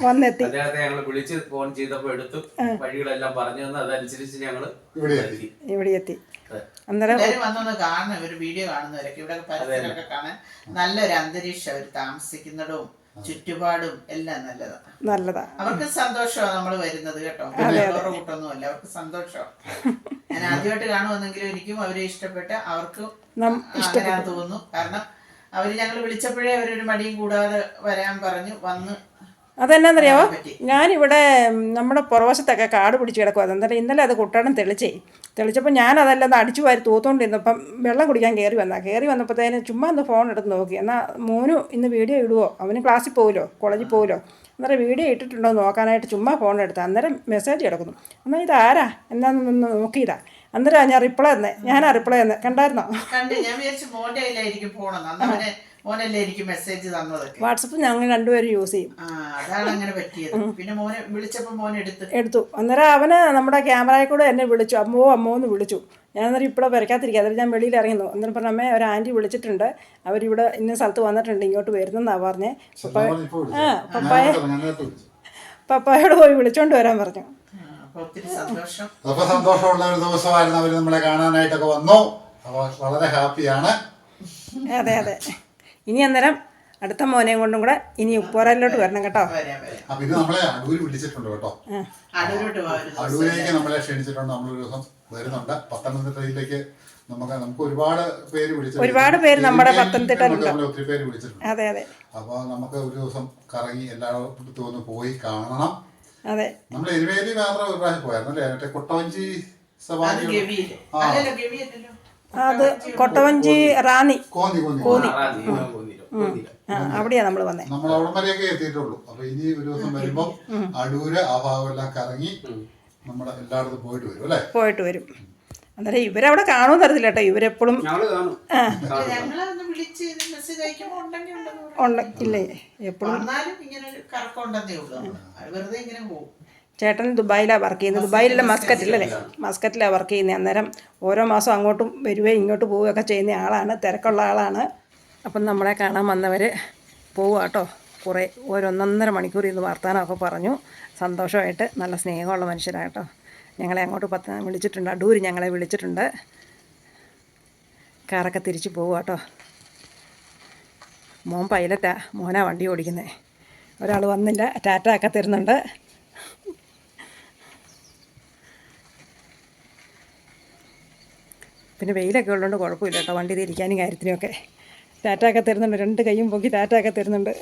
Speaker 1: വന്നെത്തി.
Speaker 3: അദ്ദേഹത്തെ ഞങ്ങൾ വിളിച്ച് ഫോൺ ചെയ്തപ്പോ എടുത്തു. വഴികളെല്ലാം പറഞ്ഞു തന്നു. അതനുസരിച്ച് ഞങ്ങൾ
Speaker 2: ഇവിടെ
Speaker 3: എത്തി.
Speaker 1: ഇവിടെ എത്തി.
Speaker 3: അതെ.
Speaker 1: അന്നേരം
Speaker 4: എല്ലാവരും വന്നൊന്ന് കാണണം. ഒരു വീഡിയോ കാണുന്നവരൊക്കെ. ഇവിടെ പരിസരമൊക്കെ കാണാൻ നല്ലൊരു അന്തരീക്ഷം അവർ താമസിക്കുന്നിടവും ചുറ്റുപാടും എല്ലാം നല്ലതാണ്
Speaker 1: നല്ലതാ.
Speaker 4: അവർക്ക് സന്തോഷമാണ് നമ്മൾ വരുന്നത് കേട്ടോ. വേറെ കൂട്ടൊന്നും അല്ല അവർക്ക് സന്തോഷമാണ് ഞാൻ ആദ്യമായിട്ട് കാണുമെന്നെങ്കിലും എനിക്കും അവരെ ഇഷ്ടപ്പെട്ട അവർക്കും അങ്ങനെ തോന്നുന്നു. കാരണം അവർ ഞങ്ങൾ വിളിച്ചപ്പോഴേ അവരൊരു മടിയും കൂടാതെ വരാൻ പറഞ്ഞു. വന്ന്
Speaker 1: അതെന്നാന്നറിയാവോ? ഞാനിവിടെ നമ്മുടെ പുറവശത്തൊക്കെ കാട് പിടിച്ച് കിടക്കുക അതെന്തായാലും ഇന്നലെ അത് കുട്ടണം തെളിച്ചേ. തെളിച്ചപ്പോൾ ഒന്ന് അടിച്ചു വാരി തൂത്തോണ്ടിരുന്നപ്പം വെള്ളം കുടിക്കാൻ കയറി വന്നാൽ കയറി വന്നപ്പോഴത്തേന് ചുമ്മാ ഒന്ന് ഫോൺ എടുത്ത് നോക്കി. എന്നാൽ മോനു ഇന്ന് വീഡിയോ ഇടുവോ? അവന് ക്ലാസ്സിൽ പോകുമല്ലോ കോളേജിൽ പോകുമല്ലോ അന്നേരം വീഡിയോ ഇട്ടിട്ടുണ്ടോ നോക്കാനായിട്ട് ചുമ്മാ ഫോൺ എടുത്താൽ അന്നേരം മെസ്സേജ് കിടക്കുന്നു. എന്നാൽ ഇതാരാ? എന്നാന്നൊന്ന് നോക്കിയതാ. അന്നേരം ഞാൻ റിപ്ലൈ തന്നെ. ഞാനാ റിപ്ലൈ തന്നെ. കണ്ടായിരുന്നോ?
Speaker 4: മോനല്ലേ എനിക്ക് മെസ്സേജ് തന്നതൊക്കെ?
Speaker 1: വാട്സപ്പ് ഞങ്ങൾ രണ്ടുപേരും യൂസ് ചെയ്യും.
Speaker 4: ആ അതാണ് അങ്ങനെ പറ്റിയത്. പിന്നെ മോനെ വിളിച്ചപ്പോ മോൻ എടുത്ത്
Speaker 1: എടുത്തു. അന്നേരം അവന് നമ്മുടെ ക്യാമറയിൽ കൂടെ എന്നെ വിളിച്ചു. അമ്മോ അമ്മോ എന്ന് വിളിച്ചു. ഞാൻ അന്നേരം ഇപ്പോഴും വരയ്ക്കാതിരിക്കുക അന്നേരം ഞാൻ വെളിയിൽ ഇറങ്ങുന്നു അന്നേരം പറഞ്ഞ അമ്മേ ഒരു ആന്റി വിളിച്ചിട്ടുണ്ട്. അവരിവിടെ ഇന്ന സ്ഥലത്ത് വന്നിട്ടുണ്ട്. ഇങ്ങോട്ട് വരുന്നെന്നാണ് പറഞ്ഞേ. പപ്പായ ആ പപ്പായ പപ്പായോട് പോയി വിളിച്ചോണ്ട് വരാൻ പറഞ്ഞു.
Speaker 4: അപ്പൊ സന്തോഷം.
Speaker 2: അപ്പൊ സന്തോഷമുള്ള ഒരു ദിവസമായിരുന്നു. അവർ നമ്മളെ കാണാനായിട്ടൊക്കെ വന്നു. വളരെ ഹാപ്പിയാണ്
Speaker 1: അതെ അതെ. ഇനി അന്നേരം അടുത്ത മോനെയും കൊണ്ടും കൂടെ ഇനി ഉപ്പോറയിലോട്ട് വരണം കേട്ടോ.
Speaker 2: അപ്പൊ ഇത് നമ്മളെ അടൂര് വിളിച്ചിട്ടുണ്ട് കേട്ടോ. അടൂരേക്ക് നമ്മളെ ക്ഷണിച്ചിട്ടുണ്ട്. നമ്മളൊരു ദിവസം വരുന്നുണ്ട്. പത്തനംതിട്ടയിലേക്ക് നമുക്ക് നമുക്ക് ഒരുപാട് പേര് വിളിച്ചു
Speaker 1: ഒരുപാട് പേര് നമ്മുടെ പത്തനംതിട്ടയിലുണ്ട്.
Speaker 2: ഒത്തിരി പേര് വിളിച്ചിട്ടുണ്ട്.
Speaker 1: അതെ അതെ.
Speaker 2: അപ്പോൾ നമുക്ക് ഒരു ദിവസം കറങ്ങി എല്ലായിടത്തും ഒന്ന് പോയി കാണണം.
Speaker 1: അതെ.
Speaker 2: നമ്മൾ എരുവേലി മാത്രം ഒരു പ്രാവശ്യം പോയായിരുന്നു അല്ലേ? മറ്റേ കുട്ടവഞ്ചി
Speaker 4: അത്
Speaker 2: സവാരി
Speaker 4: ഗവിയല്ലല്ലോ.
Speaker 1: അത് കൊട്ടവഞ്ചി റാണി
Speaker 2: കോന്നി കോന്നി.
Speaker 1: ആ അവിടെയാണ് നമ്മൾ വന്നേ.
Speaker 2: നമ്മൾ അവിടം വരെയൊക്കെ എത്തിയിട്ടുള്ളൂ. അപ്പൊ ഇനി ഒരു ദിവസം വരുമ്പോ അടൂര് ആ ഭാഗമെല്ലാം കറങ്ങി നമ്മൾ എല്ലായിടത്തും പോയിട്ട് വരും അല്ലേ?
Speaker 1: പോയിട്ട് വരും. അന്നേരം ഇവരവിടെ കാണുമെന്ന് അറിയത്തില്ല കേട്ടോ. ഇവരെപ്പോഴും
Speaker 3: ഞങ്ങൾ കാണും.
Speaker 4: ഞങ്ങളെ ഒന്ന് വിളിച്ച് മെസ്സേജ് അയക്കുമ്പോ ഉണ്ടെങ്കിൽ ഉണ്ടെന്ന് പറയും.
Speaker 1: ഉണ്ട് ഇല്ലേ? എപ്പോഴും. ചേട്ടൻ ദുബായിലാണ് വർക്ക് ചെയ്യുന്നത്. ദുബായിലല്ല മസ്കറ്റിലല്ലേ? മസ്കറ്റിലാണ് വർക്ക് ചെയ്യുന്നത് അന്നേരം ഓരോ മാസം അങ്ങോട്ടും വരുവേ ഇങ്ങോട്ട് പോവുകയൊക്കെ ചെയ്യുന്ന ആളാണ്. തിരക്കുള്ള ആളാണ്. അപ്പം നമ്മളെ കാണാൻ വന്നവർ പോവുക കേട്ടോ കുറേ ഓരോന്നൊന്നര മണിക്കൂർ ഇരുന്ന് വർത്തമാനമൊക്കെ പറഞ്ഞു. സന്തോഷമായിട്ട് നല്ല സ്നേഹമുള്ള മനുഷ്യരാട്ടോ ഞങ്ങളെ അങ്ങോട്ട് പത്ത് വിളിച്ചിട്ടുണ്ട്. അടൂര് ഞങ്ങളെ വിളിച്ചിട്ടുണ്ട്. കാറൊക്കെ തിരിച്ച് പോവുക കേട്ടോ മോൻ പൈലറ്റാ. മോനാ വണ്ടി ഓടിക്കുന്നത് ഒരാൾ വന്നില്ല. ടാറ്റ ഒക്കെ തരുന്നുണ്ട്. പിന്നെ വെയിലൊക്കെ ഉള്ളതുകൊണ്ട് കുഴപ്പമില്ല കേട്ടോ. വണ്ടി തിരിക്കാനും കാര്യത്തിനുമൊക്കെ ടാറ്റ ഒക്കെ തരുന്നുണ്ട്. രണ്ട് കൈയും പൊക്കി ടാറ്റാക്കെ തരുന്നുണ്ട്.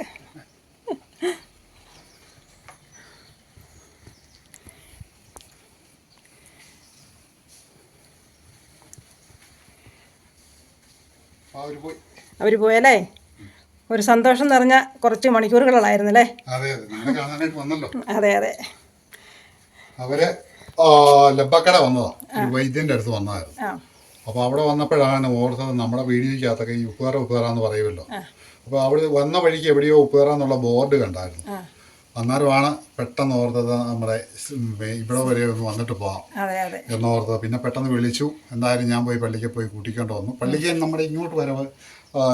Speaker 2: അവർ
Speaker 1: അവർ പോയല്ലേ? ഒരു സന്തോഷം നിറഞ്ഞ കുറച്ച് മണിക്കൂറുകളായിരുന്നല്ലേ?
Speaker 2: അതെ അതെ. അവർ ലബക്കട ലബ്ബക്കട വന്നതാ വൈദ്യന്റെ അടുത്ത് വന്നതായിരുന്നു.
Speaker 1: ആ.
Speaker 2: അപ്പോൾ അവിടെ വന്നപ്പോഴാണ് ഓർത്തത് നമ്മുടെ വീടിനകത്തൊക്കെ ഈ ഉപ്പേറ ഉപ്പേറ എന്ന് പറയുമല്ലോ. അപ്പോൾ അവിടെ വന്ന വഴിക്ക് എവിടെയോ ഉപ്പേറ എന്നുള്ള ബോർഡ് കണ്ടായിരുന്നു. അന്നേരമാണ് പെട്ടെന്ന് ഓർത്തത് നമ്മുടെ ഇവിടെ വരെ ഒന്ന് വന്നിട്ട്
Speaker 1: പോവാം
Speaker 2: എന്നോർത്തത് പിന്നെ പെട്ടെന്ന് വിളിച്ചു. എന്തായാലും ഞാൻ പോയി പള്ളിക്ക് പോയി കൂട്ടിക്കൊണ്ട് വന്നു. പള്ളിക്ക് നമ്മുടെ ഇങ്ങോട്ട് വരവ്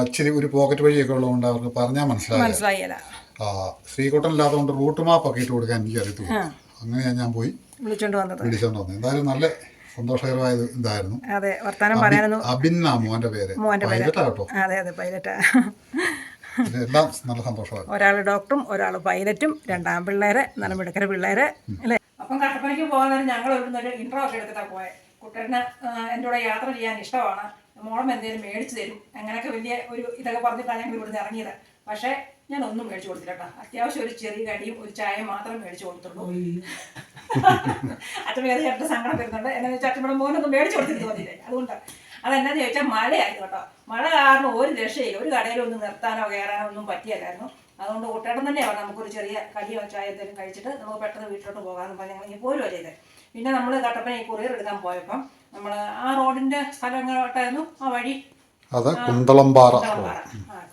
Speaker 2: ഇച്ചിരി ഒരു പോക്കറ്റ് വഴിയൊക്കെ ഉള്ളതുകൊണ്ട് അവർക്ക് പറഞ്ഞാൽ മനസ്സിലായി
Speaker 1: ആ ശ്രീകുട്ടൻ
Speaker 2: ശ്രീകുട്ടനില്ലാത്തതുകൊണ്ട് റൂട്ട് മാപ്പൊക്കെ ഇട്ട് കൊടുക്കാൻ എനിക്ക് അറിയത്തുള്ളൂ അങ്ങനെയാണ് ഞാൻ പോയി
Speaker 1: വിളിച്ചോണ്ട് വന്നത്.
Speaker 2: വിളിച്ചോണ്ട് വന്നത് എന്തായാലും നല്ല സന്തോഷകരമായ ഇത് ഇതായിരുന്നു.
Speaker 1: അതെ വർത്താനം പറയാനൊന്നും
Speaker 2: അബിന്ന മോന്റെ പേര്.
Speaker 1: മോന്റെ
Speaker 2: പൈലറ്റാ കേട്ടോ.
Speaker 1: അതെ അതെ പൈലറ്റാ
Speaker 2: എല്ലാം നല്ല സന്തോഷമാണ്
Speaker 1: ഒരാൾ ഡോക്ടറും ഒരാൾ പൈലറ്റും രണ്ടാം പിള്ളേര് നനമിടുക്കര പിള്ളേര് അല്ലേ? അപ്പം കട്ടപ്പനയ്ക്ക് പോകുന്നതിന് ഞങ്ങൾ ഇവിടുന്ന് ഒരു ഇൻട്രോ ഒക്കെ എടുത്തിട്ടാണ് പോയത് കുട്ടന് എന്റെ കൂടെ യാത്ര ചെയ്യാൻ ഇഷ്ടമാണ്. മോളം എന്തെങ്കിലും മേടിച്ചു തരും. അങ്ങനെയൊക്കെ വലിയ ഒരു ഇതൊക്കെ പറഞ്ഞിട്ടാണ് ഞങ്ങൾ ഇവിടുന്ന് ഇറങ്ങിയത്. പക്ഷേ ഞാൻ ഒന്നും മേടിച്ചു കൊടുത്തില്ല കേട്ടോ. അത്യാവശ്യം ഒരു ചെറിയ കടിയും ഒരു ചായ മാത്രം മേടിച്ചു കൊടുത്തുള്ളൂ. അച്ഛൻ വേറെ ചേട്ടൻ സങ്കടം വരുന്നുണ്ട്. എന്നാന്ന് വെച്ചാൽ അച്ഛനോട് മോനൊന്നും മേടിച്ചു കൊടുത്തിട്ട് തോന്നിയില്ലേ അതുകൊണ്ട് അതെന്നാന്ന് ചോദിച്ചാൽ മഴയായിരുന്നു കേട്ടോ. മഴ കാരണം ഒരു രക്ഷയില്ല. ഒരു കടയിലൊന്നും നിർത്താനോ കയറാനോ ഒന്നും പറ്റിയല്ലായിരുന്നു. അതുകൊണ്ട് കുട്ടേട്ടൻ തന്നെയാണ് നമുക്കൊരു ചെറിയ കടിയോ ചായ എന്തെങ്കിലും കഴിച്ചിട്ട് നമുക്ക് പെട്ടെന്ന് വീട്ടിലോട്ട് പോകാമെന്ന് പറഞ്ഞ് ഞങ്ങൾ ഇങ്ങനെ അല്ലേ പിന്നെ നമ്മൾ കട്ടപ്പന ഈ കൊറിയർ എടുക്കാൻ പോയപ്പം നമ്മൾ ആ റോഡിന്റെ സ്ഥലം എങ്ങോട്ടായിരുന്നു ആ വഴി
Speaker 2: അത് കുന്തളംപാറ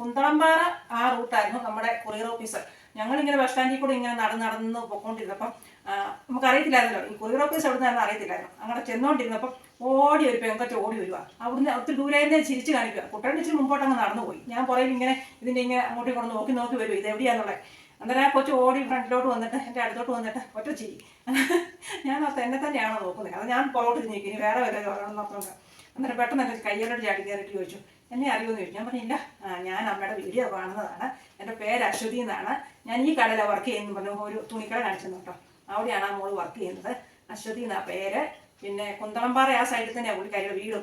Speaker 1: കുന്തളംപാറ ആ, റൂട്ടായിരുന്നു നമ്മുടെ കൊറിയർ ഓഫീസ്. ഞങ്ങളിങ്ങനെ ബസ് സ്റ്റാൻഡിൽ കൂടെ ഇങ്ങനെ നടന്ന് നടന്ന് പൊക്കോണ്ടിരുന്നപ്പം നമുക്ക് അറിയത്തില്ലായിരുന്നല്ലോ ഈ കൊറിയർ ഓഫീസ് എവിടെ നിന്നാണെന്ന് അറിയത്തില്ലായിരുന്നു. അങ്ങനെ ചെന്നോണ്ടിരുന്നപ്പം ഓടി ഒരു പെങ്കറ്റ് ഓടി വരിക. അവിടുന്ന് ഒത്തിരി ദൂരെ നിന്ന് ചിരിച്ച് കാണിക്കുക. കുട്ടികളുടെ ഇച്ചിരി മുമ്പോട്ട് അങ്ങ് നടന്നു പോയി. ഞാൻ പുറയിൽ ഇങ്ങനെ ഇതിന്റെ ഇങ്ങനെ അങ്ങോട്ടും ഇങ്ങോട്ട് നോക്കി നോക്കി വരും. ഇത് എവിടെയാന്നുള്ളത്. അന്നേരം ആ കൊച്ചു ഓടി ഫ്രണ്ടിലോട്ട് വന്നിട്ട് എന്റെ അടുത്തോട്ട് വന്നിട്ട് ഒറ്റ ചിരി. ഞാൻ എന്നെ തന്നെയാണോ നോക്കുന്നത്? അത് ഞാൻ പുറകോട്ട് ഇനി വേറെ വരെ പറയണം മാത്രം അന്നേരം പെട്ടെന്ന് എന്റെ കയ്യിലോട്ട് ചാടി കയറിയിട്ട് ചോദിച്ചു എന്നെ അറിയുമെന്ന് ചോദിച്ചു. ഞാൻ പറഞ്ഞില്ല ആ, ഞാൻ അമ്മയുടെ വീഡിയോ കാണുന്നതാണ്. എന്റെ പേര് അശ്വതി എന്നാണ്. ഞാൻ ഈ കടയിലാണ് വർക്ക് ചെയ്യുന്നു പറഞ്ഞു ഒരു തുണിക്കട കാണിച്ചു കേട്ടോ. അവിടെയാണ് ആ മോൾ വർക്ക് ചെയ്യുന്നത്. അശ്വതി എന്നാ പേര്. പിന്നെ കുന്തളംപാറ ആ സൈഡിൽ തന്നെയാണ് പുള്ളിക്കാരിയുടെ വീടും.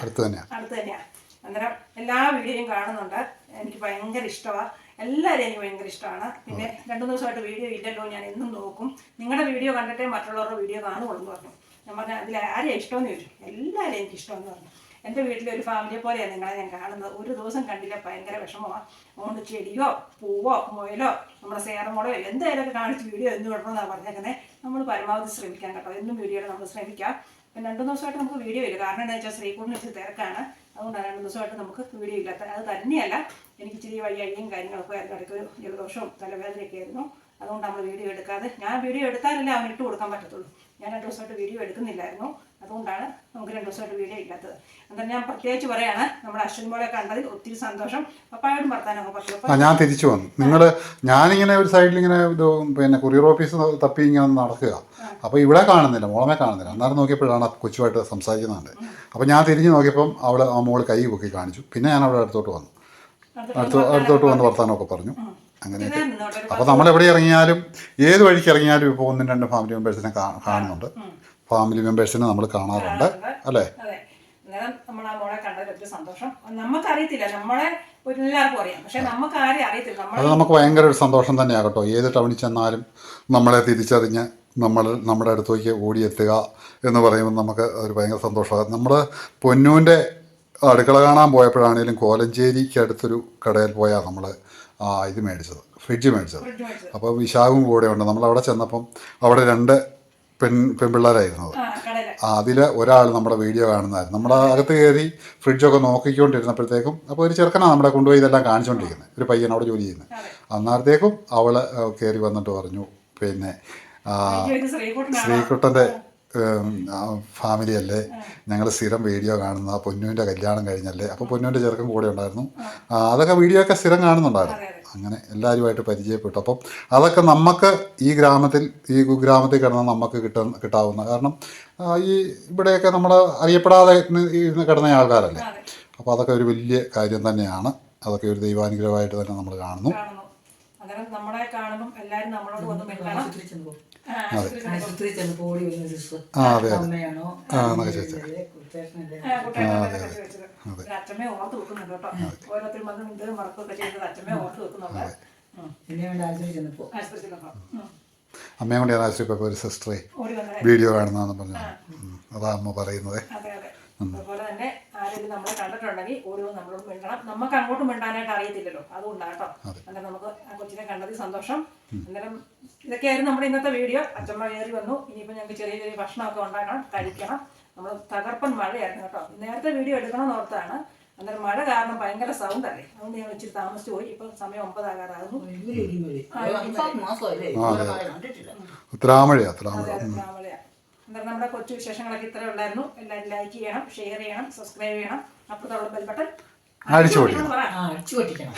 Speaker 2: അടുത്ത് തന്നെയാണ്
Speaker 1: അടുത്ത് തന്നെയാണ് അന്നേരം എല്ലാ വീഡിയോയും കാണുന്നുണ്ട്. എനിക്ക് ഭയങ്കര ഇഷ്ടമാണ് എല്ലാവരും എനിക്ക് ഭയങ്കര ഇഷ്ടമാണ്. പിന്നെ രണ്ടു ദിവസമായിട്ട് വീഡിയോ ഇല്ലല്ലോ ഞാൻ എന്നും നോക്കും. നിങ്ങളുടെ വീഡിയോ കണ്ടിട്ടേ മറ്റുള്ളവരുടെ വീഡിയോ കാണുകയുള്ളൂ എന്ന് പറഞ്ഞു. ഞാൻ അതിൽ ആരെയും ഇഷ്ടമെന്ന് ചോദിച്ചു. എല്ലാവരെയും എനിക്ക് ഇഷ്ടമെന്ന് പറഞ്ഞു. എന്റെ വീട്ടിലെ ഒരു ഫാമിലിയെ പോലെയാണ് നിങ്ങളെ ഞാൻ കാണുന്നത്. ഒരു ദിവസം കണ്ടില്ല ഭയങ്കര വിഷമമാണ് അതുകൊണ്ട് ചെടിയോ പൂവോ മുയലോ നമ്മുടെ സേറമോളോ എന്തായാലും കാണിച്ച് വീഡിയോ എന്ന് വിടണമെന്നാണ് പറഞ്ഞേക്കുന്നത് നമ്മൾ പരമാവധി ശ്രമിക്കാം കേട്ടോ. എന്നും വീഡിയോ നമ്മൾ ശ്രമിക്കാം. പിന്നെ രണ്ടു ദിവസമായിട്ട് നമുക്ക് വീഡിയോ ഇല്ല. കാരണം എന്താ വെച്ചാൽ ശ്രീകുട്ടിന് ഇച്ചിരി തിരക്കാണ്. അതുകൊണ്ടാണ് രണ്ടു ദിവസമായിട്ട് നമുക്ക് വീഡിയോ ഇല്ലാത്ത അത് തന്നെയല്ല എനിക്ക് ഇച്ചിരി വയ്യാഴിയും കാര്യങ്ങളൊക്കെ ആയിരുന്നു. ഇടയ്ക്ക് ഒരു ജലദോഷവും തലവേദനയൊക്കെ ആയിരുന്നു. അതുകൊണ്ട് നമ്മൾ വീഡിയോ എടുക്കാതെ. ഞാൻ വീഡിയോ എടുത്താലല്ലേ അവന് ഇട്ട് കൊടുക്കാൻ പറ്റത്തുള്ളൂ. ഞാൻ രണ്ട് ദിവസമായിട്ട് വീഡിയോ എടുക്കുന്നില്ലായിരുന്നു. അതുകൊണ്ടാണ് നമുക്ക് രണ്ട് ദിവസമായിട്ട് വീഡിയോ ഇല്ലാത്തത്. എന്തായാലും ഞാൻ പ്രത്യേകിച്ച് പറയാണ് നമ്മുടെ അശ്വിൻ മോളെ കണ്ടതിൽ ഒത്തിരി സന്തോഷം. പപ്പായോടും വർത്താനൊക്കെ
Speaker 2: ഞാൻ തിരിച്ചു വന്നു. നിങ്ങൾ ഞാനിങ്ങനെ ഒരു സൈഡിൽ ഇങ്ങനെ ഇത് പിന്നെ കൊറിയർ ഓഫീസ് തപ്പി ഇങ്ങനെ നടക്കുക. അപ്പോൾ ഇവിടെ കാണുന്നില്ല മോളമേ കാണുന്നില്ല. അന്നേരം നോക്കിയപ്പോഴാണ് കൊച്ചുമായിട്ട് സംസാരിക്കുന്നുണ്ട്. അപ്പോൾ ഞാൻ തിരിഞ്ഞു നോക്കിയപ്പം അവൾ ആ മോൾ കൈ പൊക്കി കാണിച്ചു. പിന്നെ ഞാൻ അവിടെ അടുത്തോട്ട് വന്നു. അടുത്ത് അടുത്തോട്ട് വന്ന് വർത്താനമൊക്കെ പറഞ്ഞു. അങ്ങനെയൊക്കെ. അപ്പോൾ നമ്മൾ എവിടെ ഇറങ്ങിയാലും ഏത് വഴിക്ക് ഇറങ്ങിയാലും ഇപ്പോൾ ഒന്നും രണ്ട് ഫാമിലി മെമ്പേഴ്സിനെ കാണുന്നുണ്ട്. ഫാമിലി മെമ്പേഴ്സിനെ നമ്മൾ കാണാറുണ്ട് അല്ലേ?
Speaker 1: അന്നേരം നമ്മൾ ആ മോളെ കണ്ടതിൽ ഒത്തിരി സന്തോഷം. നമുക്കറിയത്തില്ല നമ്മളെ എല്ലാവർക്കും അറിയാം. പക്ഷെ നമുക്ക് ആരെയും അറിയത്തില്ല.
Speaker 2: അത് നമുക്ക് ഭയങ്കര ഒരു സന്തോഷം തന്നെയാണ് കേട്ടോ ഏത് ടൗണിൽ ചെന്നാലും നമ്മളെ തിരിച്ചറിഞ്ഞ് നമ്മൾ നമ്മുടെ അടുത്തേക്ക് ഓടിയെത്തുക എന്ന് പറയുമ്പോൾ നമുക്ക് ഒരു ഭയങ്കര സന്തോഷമാണ് നമ്മൾ പൊന്നൂന്റെ അടുക്കള കാണാൻ പോയപ്പോഴാണെങ്കിലും കോലഞ്ചേരിക്ക് അടുത്തൊരു കടയിൽ പോയാൽ നമ്മൾ ഇത് മേടിച്ചത്. ഫ്രിഡ്ജ് മേടിച്ചത്. അപ്പോൾ വിശാഖും കൂടെ ഉണ്ട്. നമ്മൾ അവിടെ ചെന്നപ്പം അവിടെ രണ്ട് പെൺ പെൺപിള്ളേരായിരുന്നത്
Speaker 1: ആ
Speaker 2: അതിൽ ഒരാൾ നമ്മുടെ വീഡിയോ കാണുന്നതായിരുന്നു. നമ്മുടെ അകത്ത് കയറി ഫ്രിഡ്ജൊക്കെ നോക്കിക്കൊണ്ടിരുന്നപ്പോഴത്തേക്കും അപ്പോൾ ഒരു ചെറുക്കനാണ് നമ്മളെ കൊണ്ടുപോയി ഇതെല്ലാം കാണിച്ചുകൊണ്ടിരിക്കുന്നത് ഒരു പയ്യൻ അവിടെ ജോലി ചെയ്യുന്നത് അന്നേരത്തേക്കും അവൾ കയറി വന്നിട്ട് പറഞ്ഞു പിന്നെ ആ, ശ്രീകുട്ടന്റെ ഫാമിലി അല്ലേ? ഞങ്ങൾ സ്ഥിരം വീഡിയോ കാണുന്ന. പൊന്നുവിന്റെ കല്യാണം കഴിഞ്ഞല്ലേ? അപ്പോൾ പൊന്നുവിന്റെ ചെറുക്കം കൂടെ ഉണ്ടായിരുന്നു. അതൊക്കെ വീഡിയോ ഒക്കെ സ്ഥിരം കാണുന്നുണ്ടായിരുന്നു. അങ്ങനെ എല്ലാവരുമായിട്ട് പരിചയപ്പെട്ടു. അപ്പം അതൊക്കെ നമുക്ക് ഈ ഗ്രാമത്തിൽ ഈ കുഗ്രാമത്തിൽ കിടന്ന നമുക്ക് കിട്ട കിട്ടാവുന്ന കാരണം ഈ ഇവിടെയൊക്കെ നമ്മൾ അറിയപ്പെടാതെ ഇരുന്ന് കിടന്ന ആൾക്കാരല്ലേ? അപ്പോൾ അതൊക്കെ ഒരു വലിയ കാര്യം തന്നെയാണ്. അതൊക്കെ ഒരു ദൈവാനുഗ്രഹമായിട്ട് തന്നെ നമ്മൾ കാണുന്നു.
Speaker 1: കാണുന്നു. നമ്മളെ കാണുമ്പോൾ എല്ലാവരും നമ്മളോട് വന്ന് മിണ്ടണം. ആ,
Speaker 2: അതെ അതെ. എന്നൊക്കെ
Speaker 1: ഓർത്ത് വെക്കുന്നുണ്ട് കേട്ടോ. ഓരോരുത്തരും വന്ന് ചെയ്തത് ഓർത്ത് വെക്കുന്നുണ്ട്.
Speaker 5: ആശുപത്രി.
Speaker 2: അമ്മയും കൂടി ആശുപത്രി ഒരു സിസ്റ്ററെ വീഡിയോ കാണുന്നതെന്ന് പറഞ്ഞു. അതാ അമ്മ പറയുന്നത്.
Speaker 1: അതെ അതെ. അതുപോലെ തന്നെ ആരെങ്കിലും നമ്മളെ കണ്ടിട്ടുണ്ടെങ്കിൽ ഓരോ നമ്മളോട് മിണ്ടണം. നമുക്ക് അങ്ങോട്ട് മിണ്ടാനായിട്ട് അറിയത്തില്ലല്ലോ. അതുകൊണ്ടാട്ടോ. കേട്ടോ അന്നേരം നമുക്ക് ആ കൊച്ചിനെ കണ്ടതിൽ സന്തോഷം. അന്നേരം ഇതൊക്കെയായിരുന്നു നമ്മുടെ ഇന്നത്തെ വീഡിയോ. അച്ഛമ്മ കയറി വന്നു. ഇനിയിപ്പോൾ ഞങ്ങൾക്ക് ചെറിയ ചെറിയ ഭക്ഷണമൊക്കെ ഉണ്ടാക്കണം. കഴിക്കണം. നമ്മൾ തകർപ്പൻ മഴയായിരുന്നു കേട്ടോ. നേരത്തെ വീഡിയോ എടുക്കണം ഓർത്താണ്. അന്നേരം മഴ കാരണം ഭയങ്കര സൗണ്ട് അല്ലേ? അതുകൊണ്ട് ഞങ്ങൾ ഇച്ചിരി താമസിച്ചു പോയി. ഇപ്പൊ സമയം ഒമ്പതാകാറാകുന്നു.
Speaker 5: കണ്ടിട്ടില്ല.
Speaker 2: ഉത്തരാമഴയാ
Speaker 1: അന്നേരം നമ്മുടെ കൊച്ചു വിശേഷങ്ങളൊക്കെ ഇത്രേ ഉണ്ടായിരുന്നു എല്ലാവരും ലൈക്ക് ചെയ്യണം ഷെയർ ചെയ്യണം സബ്സ്ക്രൈബ് ചെയ്യണം. അപ്പോൾ ബെൽ ബട്ടൺ
Speaker 5: അടിച്ചു പൊട്ടിക്കണം